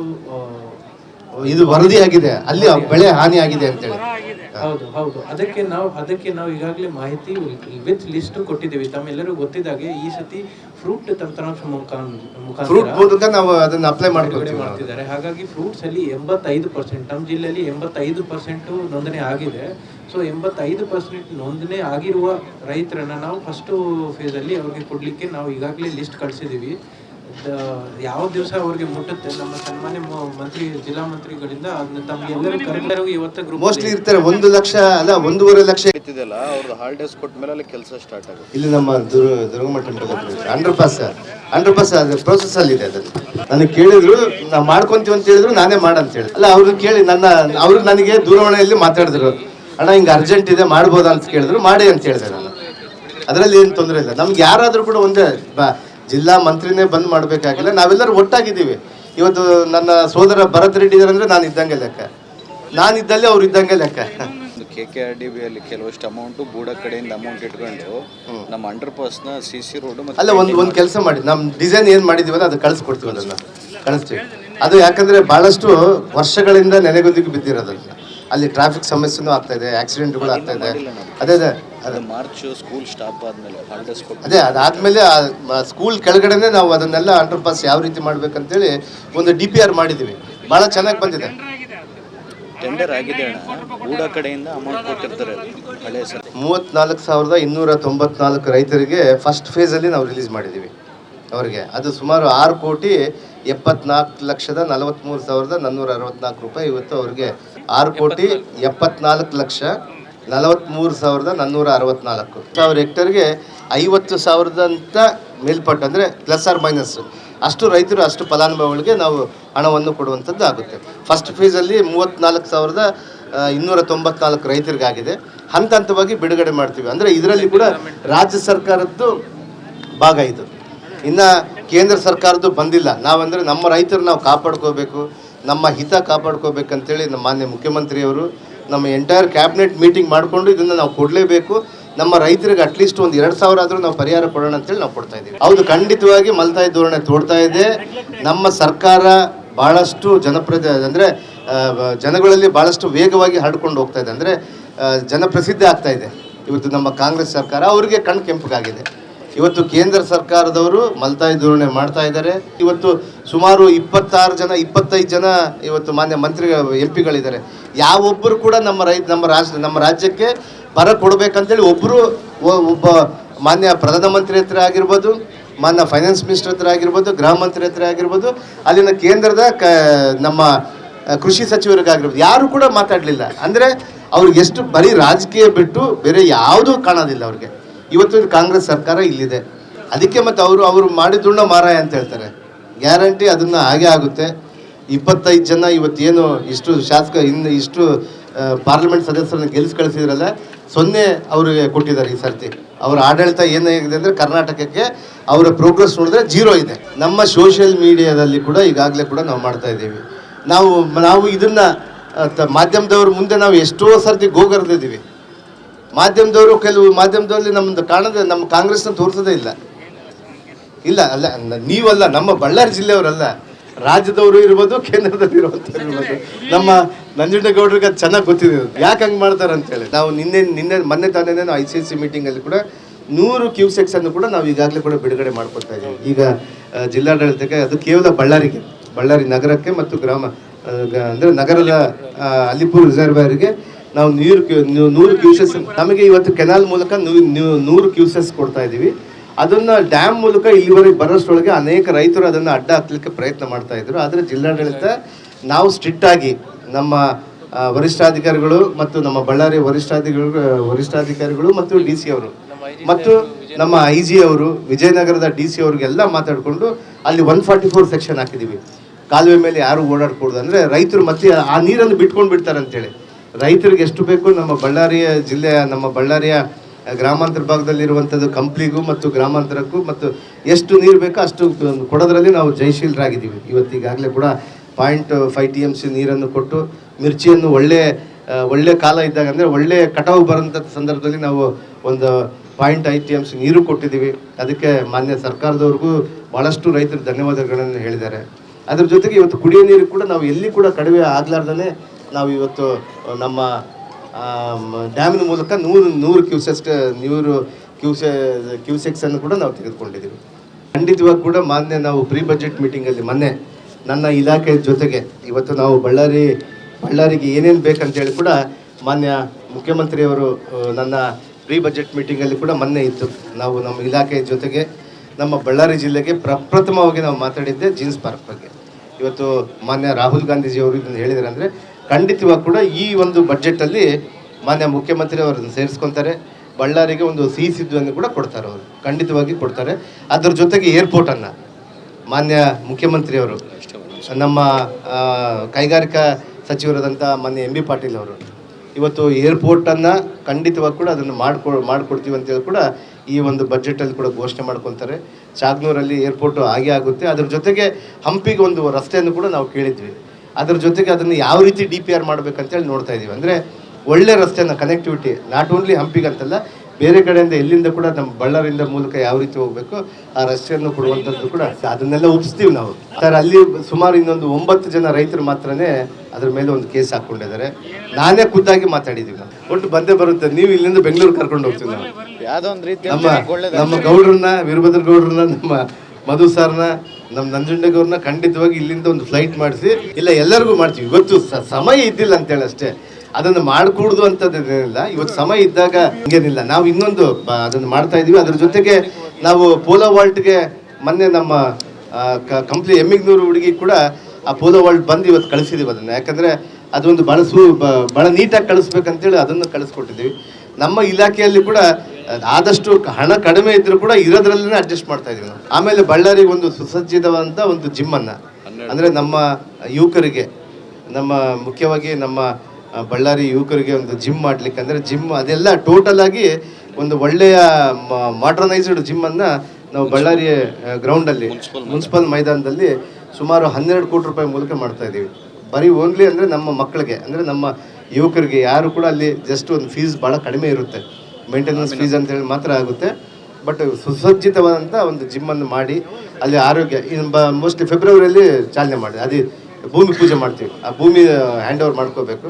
ಇದು ವರದಿ ಆಗಿದೆ. ಅಲ್ಲಿ ಬೆಳೆ ಹಾನಿ ಆಗಿದೆ ಅಂತೇಳಿ ಹೌದು ಹೌದು. ಅದಕ್ಕೆ ನಾವು ಅದಕ್ಕೆ ನಾವು ಈಗಾಗಲೇ ಮಾಹಿತಿ ವಿತ್ ಲಿಸ್ಟ್ ಕೊಟ್ಟಿದ್ದೀವಿ. ತಮ್ಮೆಲ್ಲರೂ ಗೊತ್ತಿದ್ದಾಗೆ ಈ ಸತಿ ಫ್ರೂಟ್ ತಂತ್ರಾಂಶ ಮುಖಾಂತರ ಫ್ರೂಟ್ ಮೂಲಕ ನಾವು ಅದನ್ನ ಅಪ್ಲೈ ಮಾಡ್ತಿದ್ದಾರೆ. ಹಾಗಾಗಿ ಫ್ರೂಟ್ಸ್ ಅಲ್ಲಿ ಎಂಬತ್ತೈದು ಪರ್ಸೆಂಟ್ ನಮ್ಮ ಜಿಲ್ಲೆಯಲ್ಲಿ ಎಂಬತ್ತೈದು ಪರ್ಸೆಂಟ್ ನೋಂದಣಿ ಆಗಿದೆ. ಸೊ ಎಂಬತ್ತೈದು ಪರ್ಸೆಂಟ್ ನೋಂದಣಿ ಆಗಿರುವ ರೈತರನ್ನ ನಾವು ಫಸ್ಟ್ ಫೇಸ್ ಅಲ್ಲಿ ಅವ್ರಿಗೆ ಕೊಡ್ಲಿಕ್ಕೆ ನಾವು ಈಗಾಗಲೇ ಲಿಸ್ಟ್ ಕಳಿಸಿದೀವಿ ಯಾವ ದಿವಸ ಅವ್ರಿಗೆ ಮುಟ್ಟುತ್ತೆ? ನಮ್ಮ ಸನ್ಮಾನ್ಯ ಮಂತ್ರಿ ಜಿಲ್ಲಾ ಮಂತ್ರಿಗಳಿಂದ ಅದನ್ನ ತಮ್ಗೆಲ್ಲರೂ ಕರೆದು ಇವತ್ತು ಗ್ರೂಪ್ ಮೋಸ್ಟ್ಲಿ ಇರ್ತಾರೆ ಒಂದು ಲಕ್ಷ ಅಲ್ಲ ಒಂದೂವರೆ ಲಕ್ಷ. ಇತ್ತಿದೆಲ್ಲ ಅವ್ರದ್ದು ಹಾಲಿಡೇಸ್ ಕೊಟ್ಟ ಮೇಲೆ ಅಲ್ಲಿ ಕೆಲಸ ಸ್ಟಾರ್ಟ್ ಆಗುತ್ತೆ. ಇಲ್ಲಿ ನಮ್ಮ Durga Durgamma temple underpass underpass ಅದು ಪ್ರೋಸೆಸ್ ಅಲ್ಲಿ ಇದೆ ಅದನ್ನು ನನಗೆ ಕೇಳಿದ್ರು ನಾವು ಮಾಡ್ಕೊಂತೀವಿ ಅಂತ ಹೇಳಿದ್ರು ನಾನೇ ಮಾಡಂತ ಹೇಳಿ ಅಲ್ಲ ಅವ್ರು ಕೇಳಿ ನನ್ನ ಅವ್ರು ನನಗೆ ದೂರವಾಣಿಯಲ್ಲಿ ಮಾತಾಡಿದ್ರು. ಅಣ್ಣ ಹಿಂಗೆ ಅರ್ಜೆಂಟ್ ಇದೆ ಮಾಡ್ಬೋದಾ ಅಂತ ಕೇಳಿದ್ರು ಮಾಡಿ ಅಂತ ಹೇಳಿದೆ ನಾನು. ಅದರಲ್ಲಿ ಏನು ತೊಂದರೆ ಇಲ್ಲ. ನಮ್ಗೆ ಯಾರಾದರೂ ಕೂಡ ಒಂದೇ ಬ- ಜಿಲ್ಲಾ ಮಂತ್ರಿನೇ ಬಂದ್ ಮಾಡಬೇಕಾಗಿಲ್ಲ. ನಾವೆಲ್ಲರೂ ಒಟ್ಟಾಗಿದ್ದೀವಿ. ಇವತ್ತು ನನ್ನ ಸೋದರ ಭರತ್ ರೆಡ್ಡಿ ಅಂದ್ರೆ ನಾನು ಇದ್ದಂಗೆ ಲೆಕ್ಕ. ನಾನಿದ್ದಲ್ಲಿ ಅವ್ರು ಇದ್ದಂಗೆ ಲೆಕ್ಕ. K K R D B ಅಲ್ಲಿ ಕೆಲವಷ್ಟು ಅಮೌಂಟು ಬೂಡ ಕಡೆಯಿಂದ ಅಮೌಂಟ್ ಇಟ್ಕೊಂಡು ನಮ್ಮ ಅಂಡರ್ ಪಾಸ್ನ ಸಿ ಸಿ ರೋಡ್ ಮತ್ತೆ ಅಲ್ಲ ಒಂದು ಒಂದು ಕೆಲಸ ಮಾಡಿ. ನಮ್ಮ ಡಿಸೈನ್ ಏನು ಮಾಡಿದ್ದೀವಲ್ಲ ಅದು ಕಳಿಸ್ಕೊಡ್ತೀವಿ ಅದನ್ನು. ಕಳಿಸ್ತೀವಿ. ಅದು ಯಾಕಂದ್ರೆ ಬಹಳಷ್ಟು ವರ್ಷಗಳಿಂದ ನೆನೆಗುದಿಗೆ ಬಿದ್ದಿರೋದನ್ನ ಅಲ್ಲಿ ಟ್ರಾಫಿಕ್ ಸಮಸ್ಯೆನೂ ಆಗ್ತಾ ಇದೆ ಆಕ್ಸಿಡೆಂಟ್ಗಳು ಆಗ್ತಾ ಇದೆ. ಅದೇ ಅದೇ. ಅದು ಮಾರ್ಚ್ ಸ್ಕೂಲ್ ಸ್ಟಾಪ್ ಆದ್ಮೇಲೆ ಹಾಲಿಡೇಸ್ ಕೊಟ್ಟು. ಅದೇ ಅದಾದ್ಮೇಲೆ ಸ್ಕೂಲ್ ಕೆಳಗಡೆನೆ ನಾವು ಅದನ್ನೆಲ್ಲ ಅಂಡರ್ ಪಾಸ್ ಯಾವ ರೀತಿ ಮಾಡ್ಬೇಕಂತೇಳಿ ಒಂದು ಡಿ ಪಿ ಆರ್ ಮಾಡಿದ್ದೀವಿ ಭಾಳ ಚೆನ್ನಾಗಿ ಬಂದಿದೆ. ಟೆಂಡರ್ ಆಗಿದೆ ಕಡೆಯಿಂದ ಅಮೌಂಟ್ ಕೊಟ್ಟಿರ್ತಾರೆ. ಹಳೆ ಸರ್ ಮೂವತ್ನಾಲ್ಕು ಸಾವಿರದ ಇನ್ನೂರ ತೊಂಬತ್ನಾಲ್ಕು ರೈತರಿಗೆ ಫಸ್ಟ್ ಫೇಸಲ್ಲಿ ನಾವು ರಿಲೀಸ್ ಮಾಡಿದ್ದೀವಿ ಅವರಿಗೆ. ಅದು ಸುಮಾರು ಆರು ಕೋಟಿ ಎಪ್ಪತ್ನಾಲ್ಕು ಲಕ್ಷದ ನಲವತ್ತ್ಮೂರು ಸಾವಿರದ ನಾನ್ನೂರ ಅರವತ್ನಾಲ್ಕು ರೂಪಾಯಿ ಇವತ್ತು ಅವ್ರಿಗೆ. ಆರು ಕೋಟಿ ಎಪ್ಪತ್ನಾಲ್ಕು ಲಕ್ಷ ನಲವತ್ತ್ಮೂರು ಸಾವಿರದ ನಾನ್ನೂರ ಅರವತ್ನಾಲ್ಕು. ಸಾವಿರ ಹೆಕ್ಟರ್ಗೆ ಐವತ್ತು ಸಾವಿರದಂತ ಮೇಲ್ಪಟ್ಟು ಅಂದರೆ ಪ್ಲಸ್ ಆರ್ ಮೈನಸ್. ಅಷ್ಟು ರೈತರು, ಅಷ್ಟು ಫಲಾನುಭವಿಗಳಿಗೆ ನಾವು ಹಣವನ್ನು ಕೊಡುವಂಥದ್ದು ಆಗುತ್ತೆ. ಫಸ್ಟ್ ಫೇಸಲ್ಲಿ ಮೂವತ್ತ್ನಾಲ್ಕು ಸಾವಿರದ ಇನ್ನೂರ ತೊಂಬತ್ನಾಲ್ಕು ರೈತರಿಗಾಗಿದೆ. ಹಂತ ಹಂತವಾಗಿ ಬಿಡುಗಡೆ ಮಾಡ್ತೀವಿ. ಅಂದರೆ ಇದರಲ್ಲಿ ಕೂಡ ರಾಜ್ಯ ಸರ್ಕಾರದ್ದು ಭಾಗ ಇದು. ಇನ್ನು ಕೇಂದ್ರ ಸರ್ಕಾರದ್ದು ಬಂದಿಲ್ಲ. ನಾವಂದರೆ ನಮ್ಮ ರೈತರು ನಾವು ಕಾಪಾಡ್ಕೋಬೇಕು, ನಮ್ಮ ಹಿತ ಕಾಪಾಡ್ಕೋಬೇಕಂತೇಳಿ ನಮ್ಮ ಮಾನ್ಯ ಮುಖ್ಯಮಂತ್ರಿಯವರು ನಮ್ಮ ಎಂಟೈರ್ ಕ್ಯಾಬಿನೆಟ್ ಮೀಟಿಂಗ್ ಮಾಡಿಕೊಂಡು ಇದನ್ನು ನಾವು ಕೊಡಲೇಬೇಕು. ನಮ್ಮ ರೈತರಿಗೆ ಅಟ್ಲೀಸ್ಟ್ ಒಂದು ಎರಡು ಸಾವಿರ ಆದರೂ ನಾವು ಪರಿಹಾರ ಕೊಡೋಣ ಅಂತೇಳಿ ನಾವು ಕೊಡ್ತಾ ಇದ್ದೀವಿ. ಹೌದು, ಖಂಡಿತವಾಗಿ ಮಲ್ತಾಯಿ ಧೋರಣೆ ತೋಡ್ತಾ ಇದೆ. ನಮ್ಮ ಸರ್ಕಾರ ಭಾಳಷ್ಟು ಜನಪ್ರದ ಅಂದರೆ ಜನಗಳಲ್ಲಿ ಭಾಳಷ್ಟು ವೇಗವಾಗಿ ಹರಡ್ಕೊಂಡು ಹೋಗ್ತಾ ಇದೆ. ಅಂದರೆ ಜನಪ್ರಸಿದ್ಧಿ ಆಗ್ತಾ ಇದೆ. ಇವತ್ತು ನಮ್ಮ ಕಾಂಗ್ರೆಸ್ ಸರ್ಕಾರ ಅವರಿಗೆ ಕಣ್ ಕೆಂಪಗಾಗಿದೆ. ಇವತ್ತು ಕೇಂದ್ರ ಸರ್ಕಾರದವರು ಮಲ್ತಾಯಿ ಧೋರಣೆ ಮಾಡ್ತಾ ಇದ್ದಾರೆ. ಇವತ್ತು ಸುಮಾರು ಇಪ್ಪತ್ತಾರು ಜನ, ಇಪ್ಪತ್ತೈದು ಜನ ಇವತ್ತು ಮಾನ್ಯ ಮಂತ್ರಿ ಎಂ ಪಿಗಳಿದ್ದಾರೆ. ಯಾವೊಬ್ಬರು ಕೂಡ ನಮ್ಮ ರೈತ ನಮ್ಮ ರಾಜ್ಯ ನಮ್ಮ ರಾಜ್ಯಕ್ಕೆ ಬರ ಕೊಡಬೇಕಂತೇಳಿ ಒಬ್ಬರು ಒಬ್ಬ ಮಾನ್ಯ ಪ್ರಧಾನಮಂತ್ರಿ ಹತ್ರ ಆಗಿರ್ಬೋದು, ಮಾನ್ಯ ಫೈನಾನ್ಸ್ ಮಿನಿಸ್ಟರ್ ಹತ್ರ ಆಗಿರ್ಬೋದು, ಗೃಹ ಮಂತ್ರಿ ಹತ್ರ ಆಗಿರ್ಬೋದು, ಅಲ್ಲಿನ ಕೇಂದ್ರದ ಕ, ನಮ್ಮ ಕೃಷಿ ಸಚಿವರಿಗಾಗಿರ್ಬೋದು, ಯಾರು ಕೂಡ ಮಾತಾಡಲಿಲ್ಲ. ಅಂದರೆ ಅವ್ರಿಗೆ ಎಷ್ಟು ಬರೀ ರಾಜಕೀಯ ಬಿಟ್ಟು ಬೇರೆ ಯಾವುದೂ ಕಾಣೋದಿಲ್ಲ ಅವ್ರಿಗೆ. ಇವತ್ತು ಕಾಂಗ್ರೆಸ್ ಸರ್ಕಾರ ಇಲ್ಲಿದೆ. ಅದಕ್ಕೆ ಮತ್ತೆ ಅವರು ಅವರು ಮಾಡಿದ್ರು ಮಾರಾಯ ಅಂತ ಹೇಳ್ತಾರೆ. ಗ್ಯಾರಂಟಿ ಅದನ್ನ ಹಾಗೆ ಆಗುತ್ತೆ. ಇಪ್ಪತ್ತೈದು ಜನ ಇವತ್ತೇನು ಇಷ್ಟು ಶಾಸಕ ಇನ್ನು ಇಷ್ಟು ಪಾರ್ಲಿಮೆಂಟ್ ಸದಸ್ಯರನ್ನ ಗೆಲ್ಲಿಸಿ ಕಳಿಸಿದ್ರಲ್ಲ ಸೊನ್ನೆ ಅವರಿಗೆ ಕೊಟ್ಟಿದ್ದಾರೆ ಈ ಸರ್ತಿ. ಅವರ ಆಡಳಿತ ಏನಾಗಿದೆ ಅಂದರೆ ಕರ್ನಾಟಕಕ್ಕೆ ಅವರ ಪ್ರೋಗ್ರೆಸ್ ನೋಡಿದ್ರೆ ಜೀರೋ ಇದೆ. ನಮ್ಮ ಸೋಷಿಯಲ್ ಮೀಡಿಯಾದಲ್ಲಿ ಕೂಡ ಈಗಾಗಲೇ ಕೂಡ ನಾವು ಮಾಡ್ತಾ ಇದ್ದೀವಿ. ನಾವು ನಾವು ಇದನ್ನು ಮಾಧ್ಯಮದವ್ರ ಮುಂದೆ ನಾವು ಎಷ್ಟೋ ಸರ್ತಿ ಗೋಗರ್ದಿದ್ದೀವಿ. ಮಾಧ್ಯಮದವರು ಕೆಲವು ಮಾಧ್ಯಮದಲ್ಲಿ ನಮ್ಮದು ಕಾಣದೆ ನಮ್ಮ ಕಾಂಗ್ರೆಸ್ನ ತೋರಿಸೋದೇ ಇಲ್ಲ. ಇಲ್ಲ ಅಲ್ಲ ನೀವಲ್ಲ ನಮ್ಮ ಬಳ್ಳಾರಿ ಜಿಲ್ಲೆಯವರಲ್ಲ. ರಾಜ್ಯದವರು ಇರ್ಬೋದು ಕೇಂದ್ರದಲ್ಲಿ ಇರುವಂಥವ್ರು ಇರ್ಬೋದು. ನಮ್ಮ ನಂಜುಂಡೇಗೌಡರಿಗೆ ಅದು ಚೆನ್ನಾಗಿ ಗೊತ್ತಿದೆ. ಯಾಕೆ ಹಂಗೆ ಮಾಡ್ತಾರೆ ಅಂತೇಳಿ ನಾವು ನಿನ್ನೆ ನಿನ್ನೆ ಮೊನ್ನೆ ತಾನೇ ನಾವು ಐ ಸಿ ಸಿ ಮೀಟಿಂಗಲ್ಲಿ ಕೂಡ ನೂರು ಕ್ಯೂಸೆಕ್ಸ್ ಅನ್ನು ಕೂಡ ನಾವು ಈಗಾಗಲೇ ಕೂಡ ಬಿಡುಗಡೆ ಮಾಡ್ಕೊತಾ ಇದ್ದೀವಿ. ಈಗ ಜಿಲ್ಲಾಡಳಿತಕ್ಕೆ ಅದು ಕೇವಲ ಬಳ್ಳಾರಿಗೆ ಬಳ್ಳಾರಿ ನಗರಕ್ಕೆ ಮತ್ತು ಗ್ರಾಮ ಅಂದರೆ ನಗರದ ಅಲಿಪುರ್ ರಿಸರ್ವೇರ್ಗೆ ನಾವು ನೀರು ನೂರು ಕ್ಯೂಸೆಸ್ ನಮಗೆ ಇವತ್ತು ಕೆನಾಲ್ ಮೂಲಕ ನೂರು ಕ್ಯೂಸೆಸ್ ಕೊಡ್ತಾ ಇದ್ದೀವಿ. ಅದನ್ನು ಡ್ಯಾಮ್ ಮೂಲಕ ಇಲ್ಲಿವರೆಗೆ ಬರೋಷ್ಟರೊಳಗೆ ಅನೇಕ ರೈತರು ಅದನ್ನು ಅಡ್ಡ ಹಾಕ್ಲಿಕ್ಕೆ ಪ್ರಯತ್ನ ಮಾಡ್ತಾ ಇದ್ರು. ಆದರೆ ಜಿಲ್ಲಾಡಳಿತ ನಾವು ಸ್ಟ್ರಿಕ್ಟ್ ಆಗಿ ನಮ್ಮ ವರಿಷ್ಠಾಧಿಕಾರಿಗಳು ಮತ್ತು ನಮ್ಮ ಬಳ್ಳಾರಿ ವರಿಷ್ಠಾಧಿಕಾರಿಗಳು ವರಿಷ್ಠಾಧಿಕಾರಿಗಳು ಮತ್ತು ಡಿ ಸಿ ಅವರು ಮತ್ತು ನಮ್ಮ ಐ ಜಿ ಅವರು, ವಿಜಯನಗರದ ಡಿ ಸಿ ಅವ್ರಿಗೆಲ್ಲ ಮಾತಾಡಿಕೊಂಡು ಅಲ್ಲಿ ಒನ್ ಫಾರ್ಟಿ ಫೋರ್ ಸೆಕ್ಷನ್ ಹಾಕಿದ್ದೀವಿ ಕಾಲುವೆ ಮೇಲೆ ಯಾರು ಓಡಾಡ್ಕೂಡ್ದು ಅಂದರೆ ರೈತರು ಮತ್ತೆ ಆ ನೀರನ್ನು ಬಿಟ್ಕೊಂಡು ಬಿಡ್ತಾರೆ ಅಂತೇಳಿ. ರೈತರಿಗೆ ಎಷ್ಟು ಬೇಕು? ನಮ್ಮ ಬಳ್ಳಾರಿಯ ಜಿಲ್ಲೆಯ, ನಮ್ಮ ಬಳ್ಳಾರಿಯ ಗ್ರಾಮಾಂತರ ಭಾಗದಲ್ಲಿರುವಂಥದ್ದು ಕಂಪ್ನಿಗೂ ಮತ್ತು ಗ್ರಾಮಾಂತರಕ್ಕೂ ಮತ್ತು ಎಷ್ಟು ನೀರು ಬೇಕೋ ಅಷ್ಟು ಕೊಡೋದ್ರಲ್ಲಿ ನಾವು ಜಯಶೀಲರಾಗಿದ್ದೀವಿ. ಇವತ್ತು ಈಗಾಗಲೇ ಕೂಡ point five T M C ನೀರನ್ನು ಕೊಟ್ಟು ಮಿರ್ಚಿಯನ್ನು ಒಳ್ಳೆ ಒಳ್ಳೆ ಕಾಲ ಇದ್ದಾಗ ಅಂದರೆ ಒಳ್ಳೆ ಕಟಾವು ಬರೋಂಥ ಸಂದರ್ಭದಲ್ಲಿ ನಾವು ಒಂದು point I T M C ನೀರು ಕೊಟ್ಟಿದ್ದೀವಿ. ಅದಕ್ಕೆ ಮಾನ್ಯ ಸರ್ಕಾರದವ್ರಿಗೂ ಭಾಳಷ್ಟು ರೈತರು ಧನ್ಯವಾದಗಳನ್ನು ಹೇಳಿದ್ದಾರೆ. ಅದ್ರ ಜೊತೆಗೆ ಇವತ್ತು ಕುಡಿಯೋ ನೀರು ಕೂಡ ನಾವು ಎಲ್ಲಿ ಕೂಡ ಕಡಿಮೆ ಆಗ್ಲಾರ್ದೇ ನಾವು ಇವತ್ತು ನಮ್ಮ ಡ್ಯಾಮಿನ ಮೂಲಕ ನೂರು ನೂರು ಕ್ಯೂಸೆಕ್ಸ್, ನೂರು ಕ್ಯೂಸೆ ಕ್ಯೂಸೆಕ್ಸನ್ನು ಕೂಡ ನಾವು ತೆಗೆದುಕೊಂಡಿದ್ದೀವಿ. ಖಂಡಿತವಾಗಿ ಕೂಡ ಮಾನ್ಯ ನಾವು ಪ್ರೀ ಬಜೆಟ್ ಮೀಟಿಂಗಲ್ಲಿ ಮೊನ್ನೆ ನನ್ನ ಇಲಾಖೆ ಜೊತೆಗೆ ಇವತ್ತು ನಾವು ಬಳ್ಳಾರಿ, ಬಳ್ಳಾರಿಗೆ ಏನೇನು ಬೇಕಂತೇಳಿ ಕೂಡ ಮಾನ್ಯ ಮುಖ್ಯಮಂತ್ರಿಯವರು ನನ್ನ ಪ್ರೀ ಬಜೆಟ್ ಮೀಟಿಂಗಲ್ಲಿ ಕೂಡ ಮೊನ್ನೆ ಇತ್ತು. ನಾವು ನಮ್ಮ ಇಲಾಖೆಯ ಜೊತೆಗೆ, ನಮ್ಮ ಬಳ್ಳಾರಿ ಜಿಲ್ಲೆಗೆ ಪ್ರಪ್ರಥಮವಾಗಿ ನಾವು ಮಾತಾಡಿದ್ದೆ ಜೀನ್ಸ್ ಪಾರ್ಕ್ ಬಗ್ಗೆ. ಇವತ್ತು ಮಾನ್ಯ ರಾಹುಲ್ ಗಾಂಧೀಜಿಯವರು ಇದನ್ನು ಹೇಳಿದ್ದಾರೆ ಅಂದರೆ ಖಂಡಿತವಾಗಿ ಕೂಡ ಈ ಒಂದು ಬಜೆಟಲ್ಲಿ ಮಾನ್ಯ ಮುಖ್ಯಮಂತ್ರಿ ಅವರನ್ನು ಸೇರಿಸ್ಕೊತಾರೆ ಬಳ್ಳಾರಿಗೆ ಒಂದು ಸಿಹಿ ಸಿದ್ಧವನ್ನು ಕೂಡ ಕೊಡ್ತಾರೆ ಅವರು. ಖಂಡಿತವಾಗಿ ಕೊಡ್ತಾರೆ. ಅದ್ರ ಜೊತೆಗೆ ಏರ್ಪೋರ್ಟನ್ನು ಮಾನ್ಯ ಮುಖ್ಯಮಂತ್ರಿಯವರು ನಮ್ಮ ಕೈಗಾರಿಕಾ ಸಚಿವರಾದಂಥ ಮಾನ್ಯ ಎಂ ಬಿ ಪಾಟೀಲ್ ಅವರು ಇವತ್ತು ಏರ್ಪೋರ್ಟನ್ನು ಖಂಡಿತವಾಗಿ ಕೂಡ ಅದನ್ನು ಮಾಡ್ಕೊ, ಮಾಡಿಕೊಡ್ತೀವಿ ಅಂತೇಳಿ ಕೂಡ ಈ ಒಂದು ಬಜೆಟಲ್ಲಿ ಕೂಡ ಘೋಷಣೆ ಮಾಡ್ಕೊತಾರೆ ಚಾಗ್ನೂರಲ್ಲಿ ಏರ್ಪೋರ್ಟು ಆಗೇ ಆಗುತ್ತೆ. ಅದ್ರ ಜೊತೆಗೆ ಹಂಪಿಗೆ ಒಂದು ರಸ್ತೆಯನ್ನು ಕೂಡ ನಾವು ಕೇಳಿದ್ವಿ. ಅದ್ರ ಜೊತೆಗೆ ಅದನ್ನು ಯಾವ ರೀತಿ ಡಿ ಪಿ ಆರ್ ಮಾಡ್ಬೇಕಂತೇಳಿ ನೋಡ್ತಾ ಇದ್ದೀವಿ ಅಂದರೆ ಒಳ್ಳೆ ರಸ್ತೆನ ಕನೆಕ್ಟಿವಿಟಿ ನಾಟ್ ಓನ್ಲಿ ಹಂಪಿಗಂತಲ್ಲ ಬೇರೆ ಕಡೆಯಿಂದ ಎಲ್ಲಿಂದ ಕೂಡ ನಮ್ಮ ಬಳ್ಳಾರಿಯಿಂದ ಮೂಲಕ ಯಾವ ರೀತಿ ಹೋಗಬೇಕು ಆ ರಸ್ತೆಯನ್ನು ಕೊಡುವಂಥದ್ದು ಕೂಡ ಅದನ್ನೆಲ್ಲ ಒಪ್ಪಿಸ್ತೀವಿ ನಾವು. ಸರ್ ಅಲ್ಲಿ ಸುಮಾರು ಇನ್ನೊಂದು ಒಂಬತ್ತು ಜನ ರೈತರು ಮಾತ್ರನೇ ಅದ್ರ ಮೇಲೆ ಒಂದು ಕೇಸ್ ಹಾಕ್ಕೊಂಡಿದ್ದಾರೆ ನಾನೇ ಖುದ್ದಾಗಿ ಮಾತಾಡಿದ್ದೀವಿ ನಾವು. ಒಟ್ಟು ಬಂದೇ ಬರುತ್ತೆ. ನೀವು ಇಲ್ಲಿಂದ ಬೆಂಗಳೂರು ಕರ್ಕೊಂಡು ಹೋಗ್ತೀವಿ ನಾವು. ಯಾವುದೋ ಒಂದ್ ರೀತಿ ನಮ್ಮ ನಮ್ಮ ಗೌಡ್ರನ್ನ ವೀರಭದ್ರ ಗೌಡ್ರನ್ನ ನಮ್ಮ ಮಧು ಸರ್ನ ನಮ್ಮ ನಂಜುಂಡೇಗೌರ್ನ ಖಂಡಿತವಾಗಿ ಇಲ್ಲಿಂದ ಒಂದು ಫ್ಲೈಟ್ ಮಾಡಿಸಿ, ಇಲ್ಲ, ಎಲ್ಲರಿಗೂ ಮಾಡ್ತೀವಿ. ಇವತ್ತು ಸಮಯ ಇದ್ದಿಲ್ಲ ಅಂತೇಳಿ ಅಷ್ಟೇ. ಅದನ್ನು ಮಾಡಕೂಡ್ದು ಅಂತದ್ದೇನಿಲ್ಲ. ಇವತ್ತು ಸಮಯ ಇದ್ದಾಗ ಹಿಂಗೇನಿಲ್ಲ. ನಾವು ಇನ್ನೊಂದು ಅದನ್ನು ಮಾಡ್ತಾ ಇದೀವಿ. ಅದ್ರ ಜೊತೆಗೆ ನಾವು ಪೋಲೋ ವಾಲ್ಟ್ಗೆ ಮೊನ್ನೆ ನಮ್ಮ ಕಂಪ್ಲಿ ಎಮ್ಮಿಗ್ನೂರು ಹುಡುಗಿ ಕೂಡ ಆ ಪೋಲೋ ವಾಲ್ಟ್ ಬಂದು ಇವತ್ತು ಕಳಿಸಿದೀವಿ ಅದನ್ನು. ಯಾಕಂದ್ರೆ ಅದೊಂದು ಭಾಳ ಸು ಭಾಳ ನೀಟಾಗಿ ಕಳಿಸ್ಬೇಕಂತೇಳಿ ಅದನ್ನು ಕಳಿಸ್ಕೊಟ್ಟಿದ್ದೀವಿ. ನಮ್ಮ ಇಲಾಖೆಯಲ್ಲಿ ಕೂಡ ಆದಷ್ಟು ಹಣ ಕಡಿಮೆ ಇದ್ರೂ ಕೂಡ ಇರೋದ್ರಲ್ಲೇ ಅಡ್ಜಸ್ಟ್ ಮಾಡ್ತಾ ಇದೀವಿ ನಾವು. ಆಮೇಲೆ ಬಳ್ಳಾರಿಗೆ ಒಂದು ಸುಸಜ್ಜಿತವಾದಂಥ ಒಂದು ಜಿಮ್ಮನ್ನು ಅನ್ನ. ಅಂದ್ರೆ ನಮ್ಮ ಯುವಕರಿಗೆ ನಮ್ಮ ಮುಖ್ಯವಾಗಿ ನಮ್ಮ ಬಳ್ಳಾರಿ ಯುವಕರಿಗೆ ಒಂದು ಜಿಮ್ ಮಾಡ್ಲಿಕ್ಕೆ. ಅಂದ್ರೆ ಜಿಮ್ ಅದೆಲ್ಲ ಟೋಟಲ್ ಆಗಿ ಒಂದು ಒಳ್ಳೆಯ ಮಾಡರ್ನೈಸ್ಡ್ ಜಿಮ್ ಅನ್ನ ನಾವು ಬಳ್ಳಾರಿ ಗ್ರೌಂಡಲ್ಲಿ ಮುನ್ಸಿಪಲ್ ಮೈದಾನದಲ್ಲಿ. ಸುಮಾರು ಹನ್ನೆರಡು ಕೋಟಿ ರೂಪಾಯಿ ಮೂಲಕ ಮಾಡ್ತಾ ಇದೀವಿ ಬರೀ ಓನ್ಲಿ ಅಂದ್ರೆ ನಮ್ಮ ಮಕ್ಕಳಿಗೆ ಅಂದ್ರೆ ನಮ್ಮ ಯುವಕರಿಗೆ ಯಾರು ಕೂಡ ಅಲ್ಲಿ ಜಸ್ಟ್ ಒಂದು ಫೀಸ್ ಭಾಳ ಕಡಿಮೆ ಇರುತ್ತೆ. ಮೇಂಟೆನೆನ್ಸ್ ಫೀಸ್ ಅಂತ ಹೇಳಿ ಮಾತ್ರ ಆಗುತ್ತೆ. ಬಟ್ ಸುಸಜ್ಜಿತವಾದಂಥ ಒಂದು ಜಿಮ್ಮನ್ನು ಮಾಡಿ, ಅಲ್ಲಿ ಆರೋಗ್ಯ ಮೋಸ್ಟ್ಲಿ ಫೆಬ್ರವರಿಯಲ್ಲಿ ಚಾಲನೆ ಮಾಡಿದೆ. ಅದು ಭೂಮಿ ಪೂಜೆ ಮಾಡ್ತೀವಿ. ಆ ಭೂಮಿ ಹ್ಯಾಂಡ್ ಓವರ್ ಮಾಡ್ಕೋಬೇಕು.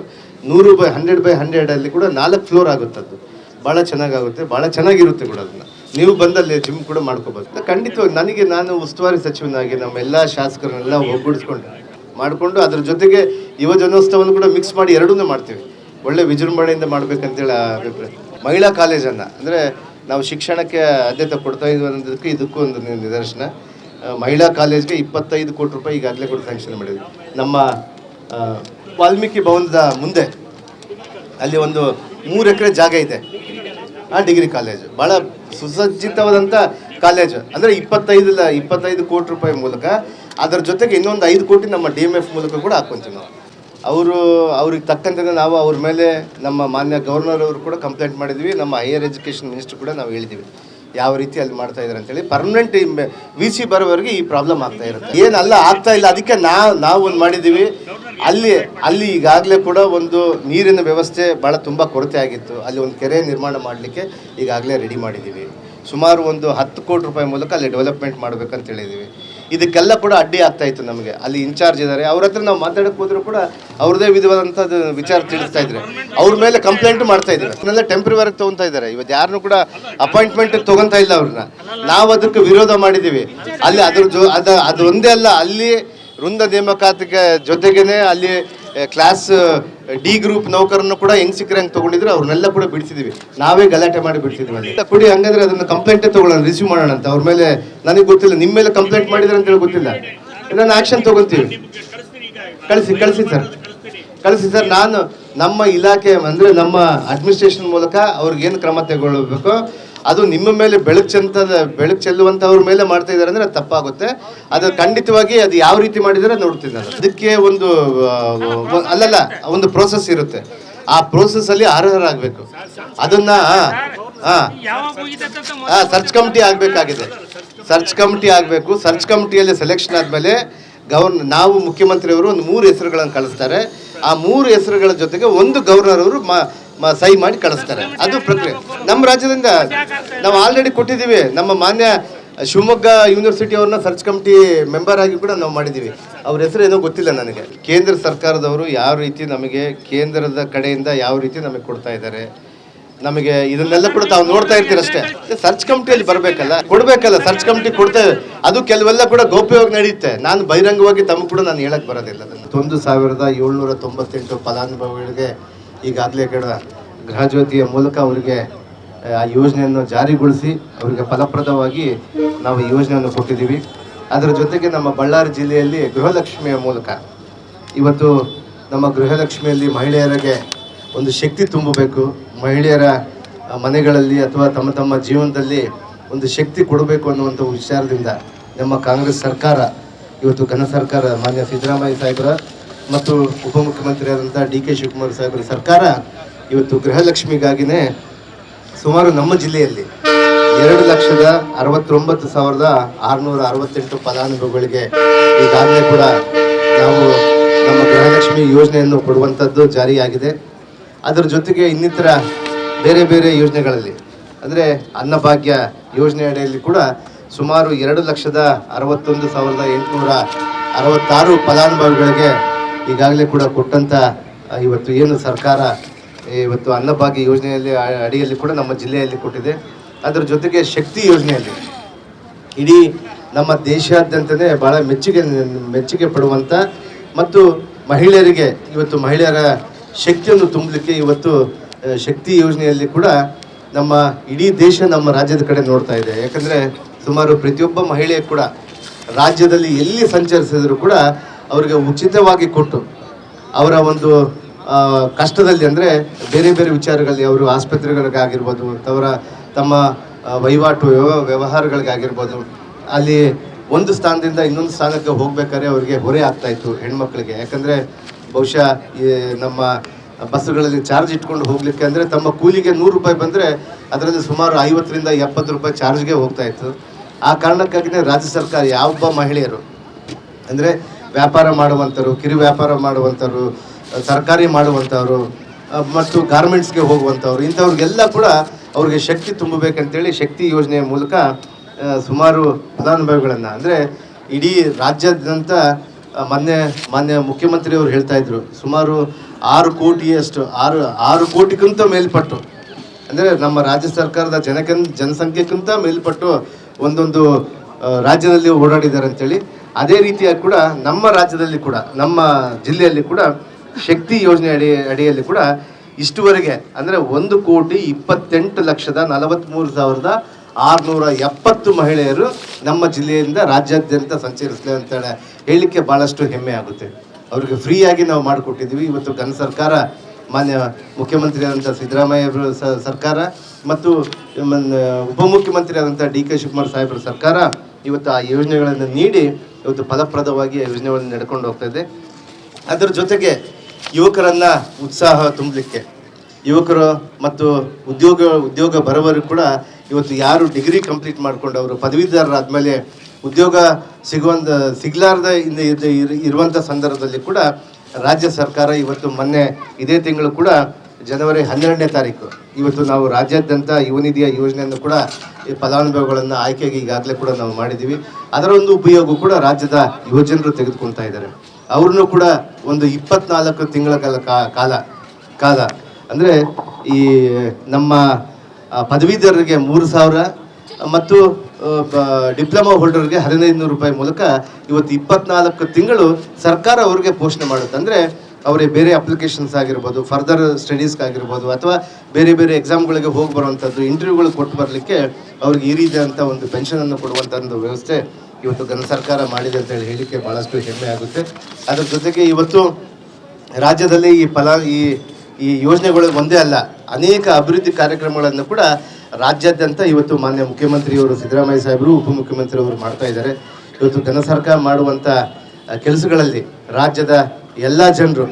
ನೂರು ಬೈ ಹಂಡ್ರೆಡ್ ಬೈ ಹಂಡ್ರೆಡಲ್ಲಿ ಕೂಡ ನಾಲ್ಕು ಫ್ಲೋರ್ ಆಗುತ್ತೆ ಅದು ಭಾಳ ಚೆನ್ನಾಗಾಗುತ್ತೆ, ಭಾಳ ಚೆನ್ನಾಗಿರುತ್ತೆ ಕೂಡ ಅದನ್ನ. ನೀವು ಬಂದಲ್ಲಿ ಜಿಮ್ ಕೂಡ ಮಾಡ್ಕೋಬೋದು. ಖಂಡಿತವಾಗಿ ನನಗೆ ನಾನು ಉಸ್ತುವಾರಿ ಸಚಿವನಾಗಿ ನಮ್ಮ ಎಲ್ಲ ಶಾಸಕರನ್ನೆಲ್ಲ ಒಗ್ಗೂಡಿಸ್ಕೊಂಡು, ಮಾಡಿಕೊಂಡು ಅದ್ರ ಜೊತೆಗೆ ಯುವ ಜನೋತ್ಸವವನ್ನು ಕೂಡ ಮಿಕ್ಸ್ ಮಾಡಿ ಎರಡನ್ನೂ ಮಾಡ್ತೀವಿ. ಒಳ್ಳೆ ವಿಜೃಂಭಣೆಯಿಂದ ಮಾಡಬೇಕಂತೇಳಿ ಅಭಿಪ್ರಾಯ. ಮಹಿಳಾ ಕಾಲೇಜನ್ನು ಅಂದರೆ ನಾವು ಶಿಕ್ಷಣಕ್ಕೆ ಆದ್ಯತೆ ಕೊಡ್ತಾ ಇದ್ವಿ ಅನ್ನೋದಕ್ಕೆ ಇದಕ್ಕೂ ಒಂದು ನಿದರ್ಶನ. ಮಹಿಳಾ ಕಾಲೇಜ್ಗೆ ಇಪ್ಪತ್ತೈದು ಕೋಟಿ ರೂಪಾಯಿ ಈಗಾಗಲೇ ಕೂಡ ಸ್ಯಾಂಕ್ಷನ್ ಮಾಡಿದ್ವಿ. ನಮ್ಮ ವಾಲ್ಮೀಕಿ ಭವನದ ಮುಂದೆ ಅಲ್ಲಿ ಒಂದು ಮೂರು ಎಕರೆ ಜಾಗ ಇದೆ. ಆ ಡಿಗ್ರಿ ಕಾಲೇಜು ಭಾಳ ಸುಸಜ್ಜಿತವಾದಂಥ ಕಾಲೇಜು ಅಂದರೆ ಇಪ್ಪತ್ತೈದು ಇಪ್ಪತ್ತೈದು ಕೋಟಿ ರೂಪಾಯಿ ಮೂಲಕ. ಅದರ ಜೊತೆಗೆ ಇನ್ನೊಂದು ಐದು ಕೋಟಿ ನಮ್ಮ ಡಿ ಎಂ ಎಫ್ ಮೂಲಕ ಕೂಡ ಹಾಕ್ಕೊಂತೀವಿ ನಾವು. ಅವರು, ಅವ್ರಿಗೆ ತಕ್ಕಂತೆ ನಾವು ಅವ್ರ ಮೇಲೆ ನಮ್ಮ ಮಾನ್ಯ ಗವರ್ನರ್ ಅವರು ಕೂಡ ಕಂಪ್ಲೇಂಟ್ ಮಾಡಿದ್ವಿ. ನಮ್ಮ ಹೈಯರ್ ಎಜುಕೇಷನ್ ಮಿನಿಸ್ಟರ್ ಕೂಡ ನಾವು ಹೇಳಿದ್ವಿ ಯಾವ ರೀತಿ ಅಲ್ಲಿ ಮಾಡ್ತಾ ಇದ್ದಾರೆ ಅಂತೇಳಿ. ಪರ್ಮನೆಂಟ್ ವಿ ಸಿ ಬರೋವರೆಗೆ ಈ ಪ್ರಾಬ್ಲಮ್ ಆಗ್ತಾ ಇರುತ್ತೆ. ಏನಲ್ಲ ಆಗ್ತಾ ಇಲ್ಲ. ಅದಕ್ಕೆ ನಾವು ನಾವು ಒಂದು ಮಾಡಿದ್ದೀವಿ. ಅಲ್ಲಿ ಅಲ್ಲಿ ಈಗಾಗಲೇ ಕೂಡ ಒಂದು ನೀರಿನ ವ್ಯವಸ್ಥೆ ಭಾಳ ತುಂಬ ಕೊರತೆ ಆಗಿತ್ತು. ಅಲ್ಲಿ ಒಂದು ಕೆರೆ ನಿರ್ಮಾಣ ಮಾಡಲಿಕ್ಕೆ ಈಗಾಗಲೇ ರೆಡಿ ಮಾಡಿದ್ದೀವಿ. ಸುಮಾರು ಒಂದು ಹತ್ತು ಕೋಟಿ ರೂಪಾಯಿ ಮೂಲಕ ಅಲ್ಲಿ ಡೆವಲಪ್ಮೆಂಟ್ ಮಾಡಬೇಕಂತ ಹೇಳಿದ್ದೀವಿ. ಇದಕ್ಕೆಲ್ಲ ಕೂಡ ಅಡ್ಡಿ ಆಗ್ತಾ ಇತ್ತು ನಮಗೆ. ಅಲ್ಲಿ ಇನ್ಚಾರ್ಜ್ ಇದ್ದಾರೆ ಅವ್ರ ಹತ್ರ ನಾವು ಮಾತಾಡಕ್ಕೆ ಹೋದ್ರು ಕೂಡ ಅವ್ರದೇ ವಿಧವಾದಂಥದ್ದು ವಿಚಾರ ತಿಳಿಸ್ತಾ ಇದ್ರೆ. ಅವ್ರ ಮೇಲೆ ಕಂಪ್ಲೇಂಟ್ ಮಾಡ್ತಾ ಇದ್ದಾರೆ. ಅದನ್ನೆಲ್ಲ ಟೆಂಪ್ರವರಿ ತೊಗೊತಾ ಇದ್ದಾರೆ. ಇವತ್ತು ಯಾರನ್ನೂ ಕೂಡ ಅಪಾಯಿಂಟ್ಮೆಂಟ್ ತಗೊಂತಾ ಇಲ್ಲ ಅವ್ರನ್ನ. ನಾವು ಅದಕ್ಕೆ ವಿರೋಧ ಮಾಡಿದ್ದೀವಿ ಅಲ್ಲಿ ಅದ್ರ ಜೊ, ಅದು ಅದು ಒಂದೇ ಅಲ್ಲ, ಅಲ್ಲಿ ವೃಂದ ನೇಮಕಾತಿಗೆ ಜೊತೆಗೇನೆ ಅಲ್ಲಿ ಕ್ಲಾಸ್ ಡಿ ಗ್ರೂಪ್ ನೌಕರನ್ನು ಕೂಡ ಹೆಂಗ್ ಸಿಕ್ಕರೆ ಹಂಗೆ ತಗೊಂಡಿದ್ರು, ಅವ್ರನ್ನೆಲ್ಲ ಕೂಡ ಬಿಡಿಸಿದೀವಿ. ನಾವೇ ಗಲಾಟೆ ಮಾಡಿ ಬಿಡಿಸಿದ್ವಿ ಅಂತ ಕೊಡಿ, ಹಂಗಂದ್ರೆ ಅದನ್ನ ಕಂಪ್ಲೇಂಟೇ ತಗೊಳ್ಳೋಣ ರಿಸೀವ್ ಮಾಡೋಣ ಅಂತ. ಅವ್ರ ಮೇಲೆ ನನಗೆ ಗೊತ್ತಿಲ್ಲ ನಿಮ್ಮ ಮೇಲೆ ಕಂಪ್ಲೇಂಟ್ ಮಾಡಿದ್ರೆ ಅಂತ ಹೇಳಿ ಗೊತ್ತಿಲ್ಲ. ನಾನು ಆಕ್ಷನ್ ತಗೊಂತೀವಿ ಕಳಿಸಿ ಕಳಿಸಿ ಸರ್ ಕಳಿಸಿ ಸರ್ ನಾನು ನಮ್ಮ ಇಲಾಖೆ ಅಂದ್ರೆ ನಮ್ಮ ಅಡ್ಮಿನಿಸ್ಟ್ರೇಷನ್ ಮೂಲಕ ಅವ್ರಿಗೆ ಏನು ಕ್ರಮ ತಗೊಳ್ಬೇಕು? ಅದು ನಿಮ್ಮ ಮೇಲೆ ಬೆಳಕು ಚೆಂತ ಬೆಳಕು ಚೆಲ್ಲುವಂಥವ್ರ ಮೇಲೆ ಮಾಡ್ತಾ ಇದ್ದಾರೆ ಅಂದ್ರೆ ಅದು ತಪ್ಪಾಗುತ್ತೆ. ಅದು ಖಂಡಿತವಾಗಿ ಅದು ಯಾವ ರೀತಿ ಮಾಡಿದರೆ ನೋಡ್ತಿದ್ದಾರೆ. ಅದಕ್ಕೆ ಒಂದು ಅಲ್ಲಲ್ಲ, ಒಂದು ಪ್ರೋಸೆಸ್ ಇರುತ್ತೆ. ಆ ಪ್ರೋಸೆಸ್ ಅಲ್ಲಿ ಅರ್ಹರಾಗಬೇಕು. ಅದನ್ನ ಹಾ ಸರ್ಚ್ ಕಮಿಟಿ ಆಗಬೇಕಾಗಿದೆ. ಸರ್ಚ್ ಕಮಿಟಿ ಆಗಬೇಕು. ಸರ್ಚ್ ಕಮಿಟಿಯಲ್ಲಿ ಸೆಲೆಕ್ಷನ್ ಆದಮೇಲೆ ಗವರ್ನ, ನಾವು ಮುಖ್ಯಮಂತ್ರಿಯವರು ಒಂದು ಮೂರು ಹೆಸರುಗಳನ್ನು ಕಳಿಸ್ತಾರೆ. ಆ ಮೂರು ಹೆಸರುಗಳ ಜೊತೆಗೆ ಒಂದು ಗವರ್ನರ್ ಅವರು ಸಹಿ ಮಾಡಿ ಕಳಿಸ್ತಾರೆ. ಅದು ಪ್ರಕ್ರಿಯೆ. ನಮ್ಮ ರಾಜ್ಯದಿಂದ ನಾವು ಆಲ್ರೆಡಿ ಕೊಟ್ಟಿದ್ದೀವಿ. ನಮ್ಮ ಮಾನ್ಯ ಶಿವಮೊಗ್ಗ ಯೂನಿವರ್ಸಿಟಿ ಅವ್ರನ್ನ ಸರ್ಚ್ ಕಮಿಟಿ ಮೆಂಬರ್ ಆಗಿ ಕೂಡ ನಾವು ಮಾಡಿದ್ದೀವಿ. ಅವ್ರ ಹೆಸರು ಏನೋ ಗೊತ್ತಿಲ್ಲ ನನಗೆ. ಕೇಂದ್ರ ಸರ್ಕಾರದವರು ಯಾವ ರೀತಿ ನಮಗೆ ಕೇಂದ್ರದ ಕಡೆಯಿಂದ ಯಾವ ರೀತಿ ನಮಗೆ ಕೊಡ್ತಾ ಇದ್ದಾರೆ? ನಮಗೆ ಇದನ್ನೆಲ್ಲ ಕೂಡ ತಾವು ನೋಡ್ತಾ ಇರ್ತೀರಷ್ಟೇ. ಸರ್ಚ್ ಕಮಿಟಿಯಲ್ಲಿ ಬರಬೇಕಲ್ಲ? ಕೊಡಬೇಕಲ್ಲ ಸರ್ಚ್ ಕಮಿಟಿ ಕೊಡ್ತೇವೆ. ಅದು ಕೆಲವೆಲ್ಲ ಕೂಡ ಗೌಪ್ಯವಾಗಿ ನಡೆಯುತ್ತೆ. ನಾನು ಬಹಿರಂಗವಾಗಿ ತಮ್ಮ ಕೂಡ ನಾನು ಹೇಳಕ್ ಬರೋದಿಲ್ಲ ಒಂದು ಸಾವಿರದ ಏಳ್ನೂರ ತೊಂಬತ್ತೆಂಟು ಫಲಾನುಭವಿಗಳಿಗೆ ಈಗಾಗಲೇ ಕೂಡ ಗೃಹಜ್ಯೋತಿಯ ಮೂಲಕ ಅವರಿಗೆ, ಆ, ಯೋಜನೆಯನ್ನು ಜಾರಿಗೊಳಿಸಿ ಅವರಿಗೆ ಫಲಪ್ರದವಾಗಿ ನಾವು ಯೋಜನೆಯನ್ನು ಕೊಟ್ಟಿದ್ದೀವಿ. ಅದರ ಜೊತೆಗೆ ನಮ್ಮ ಬಳ್ಳಾರಿ ಜಿಲ್ಲೆಯಲ್ಲಿ ಗೃಹಲಕ್ಷ್ಮಿಯ ಮೂಲಕ ಇವತ್ತು ನಮ್ಮ ಗೃಹಲಕ್ಷ್ಮಿಯಲ್ಲಿ ಮಹಿಳೆಯರಿಗೆ ಒಂದು ಶಕ್ತಿ ತುಂಬಬೇಕು. ಮಹಿಳೆಯರ ಮನೆಗಳಲ್ಲಿ ಅಥವಾ ತಮ್ಮ ತಮ್ಮ ಜೀವನದಲ್ಲಿ ಒಂದು ಶಕ್ತಿ ಕೊಡಬೇಕು ಅನ್ನುವಂಥ ವಿಚಾರದಿಂದ ನಮ್ಮ ಕಾಂಗ್ರೆಸ್ ಸರ್ಕಾರ, ಇವತ್ತು ಘನ ಸರ್ಕಾರ, ಮಾನ್ಯ ಸಿದ್ದರಾಮಯ್ಯ ಸಾಹೇಬರ ಮತ್ತು ಉಪಮುಖ್ಯಮಂತ್ರಿಯಾದಂಥ ಡಿ ಕೆ ಶಿವಕುಮಾರ್ ಸಾಹೇಬರ ಸರ್ಕಾರ ಇವತ್ತು ಗೃಹಲಕ್ಷ್ಮಿಗಾಗಿನೇ ಸುಮಾರು ನಮ್ಮ ಜಿಲ್ಲೆಯಲ್ಲಿ ಎರಡು ಲಕ್ಷದ ಅರವತ್ತೊಂಬತ್ತು ಸಾವಿರದ ಆರುನೂರ ಅರವತ್ತೆಂಟು ಫಲಾನುಭವಿಗಳಿಗೆ ಈಗಾಗಲೇ ಕೂಡ ನಾವು ನಮ್ಮ ಗೃಹಲಕ್ಷ್ಮಿ ಯೋಜನೆಯನ್ನು ಕೊಡುವಂಥದ್ದು ಜಾರಿಯಾಗಿದೆ. ಅದರ ಜೊತೆಗೆ ಇನ್ನಿತರ ಬೇರೆ ಬೇರೆ ಯೋಜನೆಗಳಲ್ಲಿ. ಅಂದರೆ ಅನ್ನಭಾಗ್ಯ ಯೋಜನೆ ಅಡಿಯಲ್ಲಿ ಕೂಡ ಸುಮಾರು ಎರಡು ಲಕ್ಷದ ಅರವತ್ತೊಂದು ಸಾವಿರದ ಎಂಟುನೂರ ಅರವತ್ತಾರು ಫಲಾನುಭವಿಗಳಿಗೆ ಈಗಾಗಲೇ ಕೂಡ ಕೊಟ್ಟಂಥ ಇವತ್ತು ಏನು ಸರ್ಕಾರ ಇವತ್ತು ಅನ್ನಭಾಗ್ಯ ಯೋಜನೆಯಲ್ಲಿ ಅಡಿಯಲ್ಲಿ ಕೂಡ ನಮ್ಮ ಜಿಲ್ಲೆಯಲ್ಲಿ ಕೊಟ್ಟಿದೆ. ಅದರ ಜೊತೆಗೆ ಶಕ್ತಿ ಯೋಜನೆಯಲ್ಲಿ ಇಡೀ ನಮ್ಮ ದೇಶಾದ್ಯಂತನೇ ಭಾಳ ಮೆಚ್ಚುಗೆ ಮೆಚ್ಚುಗೆ ಪಡುವಂಥ ಮತ್ತು ಮಹಿಳೆಯರಿಗೆ, ಇವತ್ತು ಮಹಿಳೆಯರ ಶಕ್ತಿಯನ್ನು ತುಂಬಲಿಕ್ಕೆ ಇವತ್ತು ಶಕ್ತಿ ಯೋಜನೆಯಲ್ಲಿ ಕೂಡ ನಮ್ಮ ಇಡೀ ದೇಶ ನಮ್ಮ ರಾಜ್ಯದ ಕಡೆ ನೋಡ್ತಾ ಇದೆ. ಯಾಕಂದರೆ ಸುಮಾರು ಪ್ರತಿಯೊಬ್ಬ ಮಹಿಳೆ ಕೂಡ ರಾಜ್ಯದಲ್ಲಿ ಎಲ್ಲಿ ಸಂಚರಿಸಿದರೂ ಕೂಡ ಅವರಿಗೆ ಉಚಿತವಾಗಿ ಕೊಟ್ಟು ಅವರ ಒಂದು ಕಷ್ಟದಲ್ಲಿ ಅಂದರೆ ಬೇರೆ ಬೇರೆ ವಿಚಾರಗಳಲ್ಲಿ ಅವರು ಆಸ್ಪತ್ರೆಗಳಿಗಾಗಿರ್ಬೋದು ಅವರ ತಮ್ಮ ವಹಿವಾಟು ವ್ಯವ- ವ್ಯವಹಾರಗಳಿಗಾಗಿರ್ಬೋದು, ಅಲ್ಲಿ ಒಂದು ಸ್ಥಾನದಿಂದ ಇನ್ನೊಂದು ಸ್ಥಾನಕ್ಕೆ ಹೋಗಬೇಕಾದ್ರೆ ಅವರಿಗೆ ಹೊರೆ ಆಗ್ತಾಯಿತ್ತು ಹೆಣ್ಮಕ್ಳಿಗೆ. ಯಾಕಂದರೆ ಬಹುಶಃ ನಮ್ಮ ಬಸ್ಸುಗಳಲ್ಲಿ ಚಾರ್ಜ್ ಇಟ್ಕೊಂಡು ಹೋಗ್ಲಿಕ್ಕೆ ಅಂದರೆ ತಮ್ಮ ಕೂಲಿಗೆ ನೂರು ರೂಪಾಯಿ ಬಂದರೆ ಅದರಲ್ಲಿ ಸುಮಾರು ಐವತ್ತರಿಂದ ಎಪ್ಪತ್ತು ರೂಪಾಯಿ ಚಾರ್ಜ್ಗೆ ಹೋಗ್ತಾ ಇತ್ತು. ಆ ಕಾರಣಕ್ಕಾಗಿನೇ ರಾಜ್ಯ ಸರ್ಕಾರ ಯಾವೊಬ್ಬ ಮಹಿಳೆಯರು, ಅಂದರೆ ವ್ಯಾಪಾರ ಮಾಡುವಂಥರು ಕಿರು ವ್ಯಾಪಾರ ಮಾಡುವಂಥವ್ರು ತರಕಾರಿ ಮಾಡುವಂಥವ್ರು ಮತ್ತು ಗಾರ್ಮೆಂಟ್ಸ್ಗೆ ಹೋಗುವಂಥವ್ರು ಇಂಥವ್ರಿಗೆಲ್ಲ ಕೂಡ ಅವ್ರಿಗೆ ಶಕ್ತಿ ತುಂಬಬೇಕಂತೇಳಿ ಶಕ್ತಿ ಯೋಜನೆಯ ಮೂಲಕ ಸುಮಾರು ಫಲಾನುಭವಿಗಳನ್ನು, ಅಂದರೆ ಇಡೀ ರಾಜ್ಯಾದ್ಯಂತ ಮೊನ್ನೆ ಮಾನ್ಯ ಮುಖ್ಯಮಂತ್ರಿ ಅವರು ಹೇಳ್ತಾ ಇದ್ರು, ಸುಮಾರು ಆರು ಕೋಟಿಯಷ್ಟು ಆರು ಆರು ಕೋಟಿಗಿಂತ ಮೇಲ್ಪಟ್ಟು, ಅಂದರೆ ನಮ್ಮ ರಾಜ್ಯ ಸರ್ಕಾರದ ಜನಕ ಜನಸಂಖ್ಯೆಗಿಂತ ಮೇಲ್ಪಟ್ಟು ಒಂದೊಂದು ರಾಜ್ಯದಲ್ಲಿ ಓಡಾಡಿದ್ದಾರೆ ಅಂತೇಳಿ, ಅದೇ ರೀತಿಯಾಗಿ ಕೂಡ ನಮ್ಮ ರಾಜ್ಯದಲ್ಲಿ ಕೂಡ, ನಮ್ಮ ಜಿಲ್ಲೆಯಲ್ಲಿ ಕೂಡ ಶಕ್ತಿ ಯೋಜನೆ ಅಡಿ, ಅಡಿಯಲ್ಲಿ ಕೂಡ ಇಷ್ಟುವರೆಗೆ, ಅಂದರೆ ಒಂದು ಕೋಟಿ ಇಪ್ಪತ್ತೆಂಟು ಲಕ್ಷದ ನಲವತ್ತ್ಮೂರು ಸಾವಿರದ ಆರುನೂರ ಎಪ್ಪತ್ತು ಮಹಿಳೆಯರು ನಮ್ಮ ಜಿಲ್ಲೆಯಿಂದ ರಾಜ್ಯಾದ್ಯಂತ ಸಂಚರಿಸಲಿ ಅಂತ ಹೇಳಲಿಕ್ಕೆ ಭಾಳಷ್ಟು ಹೆಮ್ಮೆ ಆಗುತ್ತೆ. ಅವ್ರಿಗೆ ಫ್ರೀಯಾಗಿ ನಾವು ಮಾಡಿಕೊಟ್ಟಿದ್ದೀವಿ. ಇವತ್ತು ಘನ ಸರ್ಕಾರ, ಮಾನ್ಯ ಮುಖ್ಯಮಂತ್ರಿ ಆದಂಥ ಸಿದ್ದರಾಮಯ್ಯ ಅವರು ಸರ್ಕಾರ ಮತ್ತು ಮನ್- ಉಪಮುಖ್ಯಮಂತ್ರಿ ಆದಂಥ ಡಿ ಕೆ ಶಿವಕುಮಾರ್ ಸಾಹೇಬ್ರ ಸರ್ಕಾರ ಇವತ್ತು ಆ ಯೋಜನೆಗಳನ್ನು ನೀಡಿ ಇವತ್ತು ಫಲಪ್ರದವಾಗಿ ಆ ಯೋಜನೆಗಳನ್ನು ನಡ್ಕೊಂಡು ಹೋಗ್ತಾ ಇದೆ. ಅದರ ಜೊತೆಗೆ ಯುವಕರನ್ನು ಉತ್ಸಾಹ ತುಂಬಲಿಕ್ಕೆ ಯುವಕರು ಮತ್ತು ಉದ್ಯೋಗ ಉದ್ಯೋಗ ಬರೋವರು ಕೂಡ ಇವತ್ತು ಯಾರು ಡಿಗ್ರಿ ಕಂಪ್ಲೀಟ್ ಮಾಡ್ಕೊಂಡು ಅವರು ಪದವೀಧರರಾದ್ಮೇಲೆ ಉದ್ಯೋಗ ಸಿಗುವಂಥ ಸಿಗಲಾರ್ದ ಇರುವಂಥ ಸಂದರ್ಭದಲ್ಲಿ ಕೂಡ ರಾಜ್ಯ ಸರ್ಕಾರ ಇವತ್ತು ಮೊನ್ನೆ ಇದೇ ತಿಂಗಳು ಕೂಡ ಜನವರಿ ಹನ್ನೆರಡನೇ ತಾರೀಕು ಇವತ್ತು ನಾವು ರಾಜ್ಯಾದ್ಯಂತ ಯುವನಿಧಿಯ ಯೋಜನೆಯನ್ನು ಕೂಡ ಈ ಫಲಾನುಭವಿಗಳನ್ನು ಆಯ್ಕೆಗೆ ಈಗಾಗಲೇ ಕೂಡ ನಾವು ಮಾಡಿದ್ದೀವಿ. ಅದರ ಒಂದು ಉಪಯೋಗ ಕೂಡ ರಾಜ್ಯದ ಯುವಜನರು ತೆಗೆದುಕೊಳ್ತಾ ಇದ್ದಾರೆ. ಅವ್ರನ್ನೂ ಕೂಡ ಒಂದು ಇಪ್ಪತ್ನಾಲ್ಕು ತಿಂಗಳ ಕಾಲ ಕಾಲ ಅಂದರೆ ಈ ನಮ್ಮ ಪದವೀಧರರಿಗೆ ಮೂರು ಸಾವಿರ ಮತ್ತು ಡಿಪ್ಲೊಮಾ ಹೋಲ್ಡರ್ಗೆ ಹದಿನೈದು ನೂರು ರೂಪಾಯಿ ಮೂಲಕ ಇವತ್ತು ಇಪ್ಪತ್ನಾಲ್ಕು ತಿಂಗಳು ಸರ್ಕಾರ ಅವ್ರಿಗೆ ಪೋಷಣೆ ಮಾಡುತ್ತೆ. ಅಂದರೆ ಅವರೇ ಬೇರೆ ಅಪ್ಲಿಕೇಶನ್ಸ್ ಆಗಿರ್ಬೋದು ಫರ್ದರ್ ಸ್ಟಡೀಸ್ಗಾಗಿರ್ಬೋದು ಅಥವಾ ಬೇರೆ ಬೇರೆ ಎಕ್ಸಾಮ್ಗಳಿಗೆ ಹೋಗಿ ಬರುವಂಥದ್ದು ಇಂಟರ್ವ್ಯೂಗಳು ಕೊಟ್ಟು ಬರಲಿಕ್ಕೆ ಅವ್ರಿಗೆ ಈ ರೀತಿಯಾದಂಥ ಒಂದು ಪೆನ್ಷನನ್ನು ಕೊಡುವಂಥ ಒಂದು ವ್ಯವಸ್ಥೆ ಇವತ್ತು ಘನ ಸರ್ಕಾರ ಮಾಡಿದೆ ಅಂತ ಹೇಳಿ ಹೇಳಲಿಕ್ಕೆ ಭಾಳಷ್ಟು ಹೆಮ್ಮೆ ಆಗುತ್ತೆ. ಅದರ ಜೊತೆಗೆ ಇವತ್ತು ರಾಜ್ಯದಲ್ಲಿ ಈ ಫಲ, ಈ ಈ ಯೋಜನೆಗಳು ಒಂದೇ ಅಲ್ಲ, ಅನೇಕ ಅಭಿವೃದ್ಧಿ ಕಾರ್ಯಕ್ರಮಗಳನ್ನು ಕೂಡ ರಾಜ್ಯಾದ್ಯಂತ ಇವತ್ತು ಮಾನ್ಯ ಮುಖ್ಯಮಂತ್ರಿಯವರು, ಸಿದ್ದರಾಮಯ್ಯ ಸಾಹೇಬರು, ಉಪಮುಖ್ಯಮಂತ್ರಿಯವರು ಮಾಡ್ತಾ ಇದ್ದಾರೆ. ಇವತ್ತು ಜನ ಸರ್ಕಾರ ಮಾಡುವಂಥ ಕೆಲಸಗಳಲ್ಲಿ ರಾಜ್ಯದ ಎಲ್ಲ ಜನರು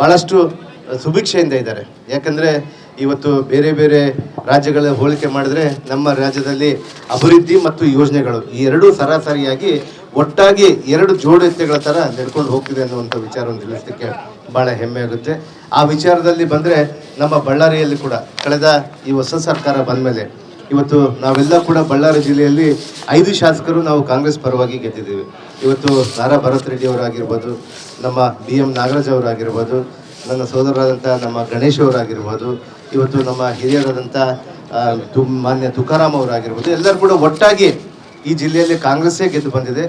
ಭಾಳಷ್ಟು ಸುಭಿಕ್ಷೆಯಿಂದ ಇದ್ದಾರೆ. ಯಾಕಂದರೆ ಇವತ್ತು ಬೇರೆ ಬೇರೆ ರಾಜ್ಯಗಳ ಹೋಲಿಕೆ ಮಾಡಿದ್ರೆ ನಮ್ಮ ರಾಜ್ಯದಲ್ಲಿ ಅಭಿವೃದ್ಧಿ ಮತ್ತು ಯೋಜನೆಗಳು ಈ ಎರಡೂ ಸರಾಸರಿಯಾಗಿ ಒಟ್ಟಾಗಿ ಎರಡು ಜೋಡತೆಗಳ ಥರ ನಡ್ಕೊಂಡು ಹೋಗ್ತಿದೆ ಅನ್ನುವಂಥ ವಿಚಾರವನ್ನು ತಿಳಿಸಲಿಕ್ಕೆ ಭಾಳ ಹೆಮ್ಮೆ ಆಗುತ್ತೆ. ಆ ವಿಚಾರದಲ್ಲಿ ಬಂದರೆ ನಮ್ಮ ಬಳ್ಳಾರಿಯಲ್ಲಿ ಕೂಡ ಕಳೆದ ಈ ಹೊಸ ಸರ್ಕಾರ ಬಂದ ಮೇಲೆ ಇವತ್ತು ನಾವೆಲ್ಲ ಕೂಡ ಬಳ್ಳಾರಿ ಜಿಲ್ಲೆಯಲ್ಲಿ ಐದು ಶಾಸಕರು ನಾವು ಕಾಂಗ್ರೆಸ್ ಪರವಾಗಿ ಗೆದ್ದಿದ್ದೀವಿ. ಇವತ್ತು ನಾರಾ ಭರತ್ ರೆಡ್ಡಿ ಅವರಾಗಿರ್ಬೋದು, ನಮ್ಮ ಬಿ ಎಂ ನಾಗರಾಜ್ ಅವರಾಗಿರ್ಬೋದು, ನನ್ನ ಸೋದರರಾದಂಥ ನಮ್ಮ ಗಣೇಶ್ ಅವರಾಗಿರ್ಬೋದು, ಇವತ್ತು ನಮ್ಮ ಹಿರಿಯರಾದಂಥ ತು, ಮಾನ್ಯ ತುಕಾರಾಮ್ ಅವರಾಗಿರ್ಬೋದು, ಎಲ್ಲರೂ ಕೂಡ ಒಟ್ಟಾಗಿ ಈ ಜಿಲ್ಲೆಯಲ್ಲಿ ಕಾಂಗ್ರೆಸ್ಸೇ ಗೆದ್ದು ಬಂದಿದೆ.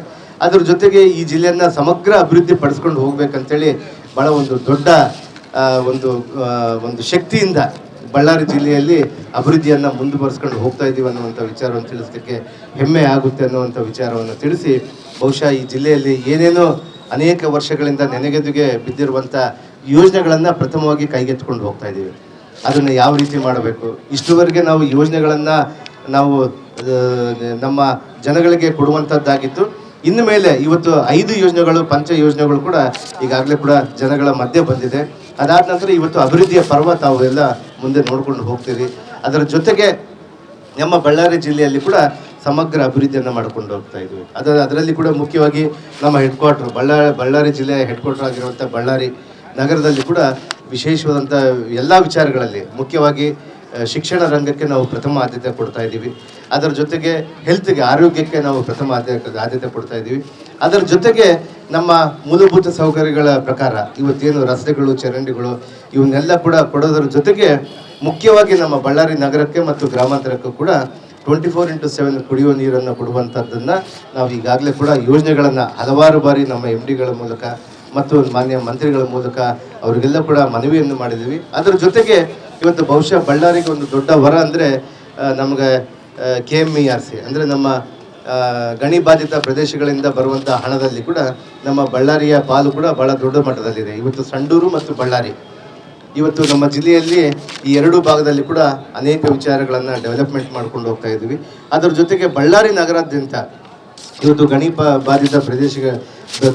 ಅದ್ರ ಜೊತೆಗೆ ಈ ಜಿಲ್ಲೆಯನ್ನು ಸಮಗ್ರ ಅಭಿವೃದ್ಧಿ ಪಡಿಸ್ಕೊಂಡು ಹೋಗ್ಬೇಕಂತೇಳಿ ಭಾಳ ಒಂದು ದೊಡ್ಡ ಒಂದು ಒಂದು ಶಕ್ತಿಯಿಂದ ಬಳ್ಳಾರಿ ಜಿಲ್ಲೆಯಲ್ಲಿ ಅಭಿವೃದ್ಧಿಯನ್ನು ಮುಂದುವರಿಸ್ಕೊಂಡು ಹೋಗ್ತಾ ಇದ್ದೀವಿ ಅನ್ನುವಂಥ ವಿಚಾರವನ್ನು ತಿಳಿಸಲಿಕ್ಕೆ ಹೆಮ್ಮೆ ಆಗುತ್ತೆ ಅನ್ನುವಂಥ ವಿಚಾರವನ್ನು ತಿಳಿಸಿ, ಬಹುಶಃ ಈ ಜಿಲ್ಲೆಯಲ್ಲಿ ಏನೇನೋ ಅನೇಕ ವರ್ಷಗಳಿಂದ ನೆನೆಗೆದುಗೆ ಬಿದ್ದಿರುವಂಥ ಯೋಜನೆಗಳನ್ನು ಪ್ರಥಮವಾಗಿ ಕೈಗೆತ್ಕೊಂಡು ಹೋಗ್ತಾ ಇದ್ದೀವಿ ಅದನ್ನು ಯಾವ ರೀತಿ ಮಾಡಬೇಕು? ಇಷ್ಟುವರೆಗೆ ನಾವು ಯೋಜನೆಗಳನ್ನು ನಾವು ನಮ್ಮ ಜನಗಳಿಗೆ ಕೊಡುವಂಥದ್ದಾಗಿತ್ತು ಇನ್ನು ಮೇಲೆ ಇವತ್ತು ಐದು ಯೋಜನೆಗಳು, ಪಂಚ ಯೋಜನೆಗಳು ಕೂಡ ಈಗಾಗಲೇ ಕೂಡ ಜನಗಳ ಮಧ್ಯೆ ಬಂದಿದೆ. ಅದಾದ ನಂತರ ಇವತ್ತು ಅಭಿವೃದ್ಧಿಯ ಪರ್ವ ತಾವು ಎಲ್ಲ ಮುಂದೆ ನೋಡ್ಕೊಂಡು ಹೋಗ್ತೀರಿ. ಅದರ ಜೊತೆಗೆ ನಮ್ಮ ಬಳ್ಳಾರಿ ಜಿಲ್ಲೆಯಲ್ಲಿ ಕೂಡ ಸಮಗ್ರ ಅಭಿವೃದ್ಧಿಯನ್ನು ಮಾಡ್ಕೊಂಡು ಹೋಗ್ತಾ ಇದ್ವಿ. ಅದರ ಅದರಲ್ಲಿ ಕೂಡ ಮುಖ್ಯವಾಗಿ ನಮ್ಮ ಹೆಡ್ ಕ್ವಾರ್ಟರ್ ಬಳ್ಳಾರಿ ಬಳ್ಳಾರಿ ಜಿಲ್ಲೆಯ ಹೆಡ್ ಕ್ವಾರ್ಟರ್ ಆಗಿರುವಂಥ ಬಳ್ಳಾರಿ ನಗರದಲ್ಲಿ ಕೂಡ ವಿಶೇಷವಾದಂಥ ಎಲ್ಲ ವಿಚಾರಗಳಲ್ಲಿ ಮುಖ್ಯವಾಗಿ ಶಿಕ್ಷಣ ರಂಗಕ್ಕೆ ನಾವು ಪ್ರಥಮ ಆದ್ಯತೆ ಕೊಡ್ತಾ ಇದ್ದೀವಿ. ಅದರ ಜೊತೆಗೆ ಹೆಲ್ತ್ಗೆ ಆರೋಗ್ಯಕ್ಕೆ ನಾವು ಪ್ರಥಮ ಆದ್ಯತೆ ಆದ್ಯತೆ ಕೊಡ್ತಾ ಇದ್ದೀವಿ. ಅದರ ಜೊತೆಗೆ ನಮ್ಮ ಮೂಲಭೂತ ಸೌಕರ್ಯಗಳ ಪ್ರಕಾರ ಇವತ್ತೇನು ರಸ್ತೆಗಳು, ಚರಂಡಿಗಳು ಇವನ್ನೆಲ್ಲ ಕೂಡ ಕೊಡೋದರ ಜೊತೆಗೆ ಮುಖ್ಯವಾಗಿ ನಮ್ಮ ಬಳ್ಳಾರಿ ನಗರಕ್ಕೆ ಮತ್ತು ಗ್ರಾಮಾಂತರಕ್ಕೂ ಕೂಡ ಟ್ವೆಂಟಿ ಫೋರ್ ಇಂಟು ಸೆವೆನ್ ಕುಡಿಯುವ ನೀರನ್ನು ಕೊಡುವಂಥದ್ದನ್ನು ನಾವು ಈಗಾಗಲೇ ಕೂಡ ಯೋಜನೆಗಳನ್ನು ಹಲವಾರು ಬಾರಿ ನಮ್ಮ ಎಂ ಡಿಗಳ ಮೂಲಕ ಮತ್ತು ಮಾನ್ಯ ಮಂತ್ರಿಗಳ ಮೂಲಕ ಅವರಿಗೆಲ್ಲ ಕೂಡ ಮನವಿಯನ್ನು ಮಾಡಿದ್ದೀವಿ. ಅದರ ಜೊತೆಗೆ ಇವತ್ತು ಬಹುಶಃ ಬಳ್ಳಾರಿಗೆ ಒಂದು ದೊಡ್ಡ ವರ ಅಂದರೆ ನಮಗೆ K M E R C, ಅಂದರೆ ನಮ್ಮ ಗಣಿ ಬಾಧಿತ ಪ್ರದೇಶಗಳಿಂದ ಬರುವಂಥ ಹಣದಲ್ಲಿ ಕೂಡ ನಮ್ಮ ಬಳ್ಳಾರಿಯ ಪಾಲು ಕೂಡ ಭಾಳ ದೊಡ್ಡ ಮಟ್ಟದಲ್ಲಿದೆ. ಇವತ್ತು ಸಂಡೂರು ಮತ್ತು ಬಳ್ಳಾರಿ. ಇವತ್ತು ನಮ್ಮ ಜಿಲ್ಲೆಯಲ್ಲಿ ಈ ಎರಡೂ ಭಾಗದಲ್ಲಿ ಕೂಡ ಅನೇಕ ವಿಚಾರಗಳನ್ನು ಡೆವಲಪ್ಮೆಂಟ್ ಮಾಡ್ಕೊಂಡು ಹೋಗ್ತಾ ಇದ್ದೀವಿ. ಅದರ ಜೊತೆಗೆ ಬಳ್ಳಾರಿ ನಗರಾದ್ಯಂತ ಇವತ್ತು ಗಣಿ ಬಾಧಿತ ಪ್ರದೇಶ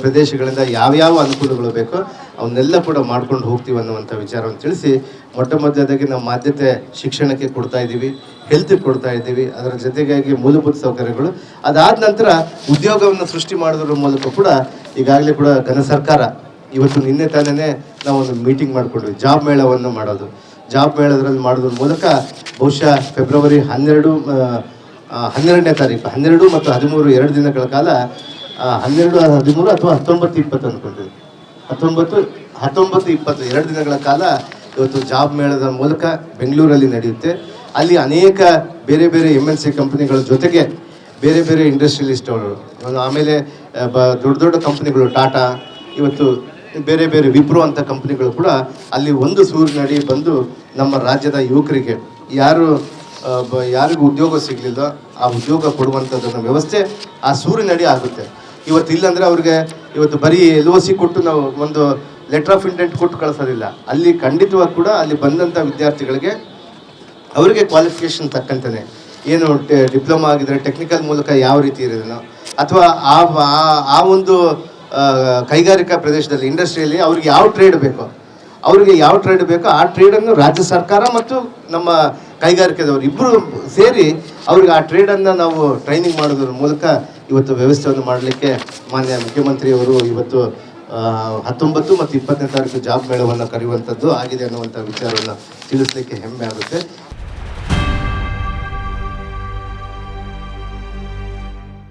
ಪ್ರದೇಶಗಳಿಂದ ಯಾವ್ಯಾವ ಅನುಕೂಲಗಳು ಬೇಕೋ ಅವನ್ನೆಲ್ಲ ಕೂಡ ಮಾಡ್ಕೊಂಡು ಹೋಗ್ತೀವಿ ಅನ್ನುವಂಥ ವಿಚಾರವನ್ನು ತಿಳಿಸಿ ಮೊಟ್ಟ ಮೊದಲದಾಗಿ ನಾವು ಮಾಧ್ಯತೆ ಶಿಕ್ಷಣಕ್ಕೆ ಕೊಡ್ತಾ ಇದ್ದೀವಿ ಹೆಲ್ತ್ಗೆ ಕೊಡ್ತಾ ಇದ್ದೀವಿ, ಅದರ ಜೊತೆಗಾಗಿ ಮೂಲಭೂತ ಸೌಕರ್ಯಗಳು. ಅದಾದ ನಂತರ ಉದ್ಯೋಗವನ್ನು ಸೃಷ್ಟಿ ಮಾಡೋದ್ರ ಮೂಲಕ ಕೂಡ ಈಗಾಗಲೇ ಕೂಡ ಘನ ಸರ್ಕಾರ ಇವತ್ತು ನಿನ್ನೆ ತಾನೇ ನಾವು ಒಂದು ಮೀಟಿಂಗ್ ಮಾಡಿಕೊಂಡ್ವಿ ಜಾಬ್ ಮೇಳವನ್ನು ಮಾಡೋದು. ಜಾಬ್ ಮೇಳದ್ರಲ್ಲಿ ಮಾಡೋದ್ರ ಮೂಲಕ ಬಹುಶಃ ಫೆಬ್ರವರಿ ಹನ್ನೆರಡು ಹನ್ನೆರಡನೇ ತಾರೀಕು, ಹನ್ನೆರಡು ಮತ್ತು ಹದಿಮೂರು ಎರಡು ದಿನಗಳ ಕಾಲ ಹನ್ನೆರಡು, ಹದಿಮೂರು ಅಥವಾ ಹತ್ತೊಂಬತ್ತು ಇಪ್ಪತ್ತು ಅಂದ್ಕೊಂಡಿದ್ವಿ ಹತ್ತೊಂಬತ್ತು ಹತ್ತೊಂಬತ್ತು, ಇಪ್ಪತ್ತು ಎರಡು ದಿನಗಳ ಕಾಲ ಇವತ್ತು ಜಾಬ್ ಮೇಳದ ಮೂಲಕ ಬೆಂಗಳೂರಲ್ಲಿ ನಡೆಯುತ್ತೆ. ಅಲ್ಲಿ ಅನೇಕ ಬೇರೆ ಬೇರೆ ಎಂ ಎನ್ ಸಿ ಕಂಪ್ನಿಗಳ ಜೊತೆಗೆ ಬೇರೆ ಬೇರೆ ಇಂಡಸ್ಟ್ರಿಯಲಿಸ್ಟ್ ಅವರು ಆಮೇಲೆ ಬ, ದೊಡ್ಡ ದೊಡ್ಡ ಕಂಪ್ನಿಗಳು, ಟಾಟಾ, ಇವತ್ತು ಬೇರೆ ಬೇರೆ ವಿಪ್ರೋ ಅಂತ ಕಂಪ್ನಿಗಳು ಕೂಡ ಅಲ್ಲಿ ಒಂದು ಸೂರಿನಡಿ ಬಂದು ನಮ್ಮ ರಾಜ್ಯದ ಯುವಕರಿಗೆ, ಯಾರು ಯಾರಿಗೂ ಉದ್ಯೋಗ ಸಿಗಲಿಲ್ಲ, ಆ ಉದ್ಯೋಗ ಕೊಡುವಂಥದ್ದನ್ನು ವ್ಯವಸ್ಥೆ ಆ ಸೂರಿನಡಿ ಆಗುತ್ತೆ. ಇವತ್ತು ಇಲ್ಲಾಂದರೆ ಅವ್ರಿಗೆ ಇವತ್ತು ಬರೀ ಎಲ್ ಒ ಸಿ ಕೊಟ್ಟು ನಾವು ಒಂದು ಲೆಟರ್ ಆಫ್ ಇಂಟೆಂಟ್ ಕೊಟ್ಟು ಕಳಿಸೋದಿಲ್ಲ. ಅಲ್ಲಿ ಖಂಡಿತವಾಗಿ ಕೂಡ ಅಲ್ಲಿ ಬಂದಂಥ ವಿದ್ಯಾರ್ಥಿಗಳಿಗೆ ಅವರಿಗೆ ಕ್ವಾಲಿಫಿಕೇಷನ್ ತಕ್ಕಂತಾನೆ. ಏನು ಡಿಪ್ಲೊಮಾ ಆಗಿದ್ರೆ ಟೆಕ್ನಿಕಲ್ ಮೂಲಕ ಯಾವ ರೀತಿ ಇರೋದನ್ನು? ಅಥವಾ ಆ, ಆ- ಆ ಒಂದು ಕೈಗಾರಿಕಾ ಪ್ರದೇಶದಲ್ಲಿ ಇಂಡಸ್ಟ್ರಿಯಲ್ಲಿ ಅವ್ರಿಗೆ ಯಾವ ಟ್ರೇಡ್ ಬೇಕೋ? ಅವರಿಗೆ ಯಾವ ಟ್ರೇಡ್ ಬೇಕೋ ಆ ಟ್ರೇಡನ್ನು ರಾಜ್ಯ ಸರ್ಕಾರ ಮತ್ತು ನಮ್ಮ ಕೈಗಾರಿಕೆದವರು ಇಬ್ಬರು ಸೇರಿ ಅವ್ರಿಗೆ ಆ ಟ್ರೇಡನ್ನು ನಾವು ಟ್ರೈನಿಂಗ್ ಮಾಡೋದ್ರ ಮೂಲಕ ಇವತ್ತು ವ್ಯವಸ್ಥೆಯನ್ನು ಮಾಡಲಿಕ್ಕೆ ಮಾನ್ಯ ಮುಖ್ಯಮಂತ್ರಿಯವರು ಇವತ್ತು ಹತ್ತೊಂಬತ್ತು ಮತ್ತು ಇಪ್ಪತ್ತನೇ ತಾರೀಕು ಜಾಬ್ ಮೇಳವನ್ನು ಕರೆಯುವಂಥದ್ದು ಆಗಿದೆ ಅನ್ನುವಂಥ ವಿಚಾರವನ್ನು ತಿಳಿಸ್ಲಿಕ್ಕೆ ಹೆಮ್ಮೆ ಆಗುತ್ತೆ.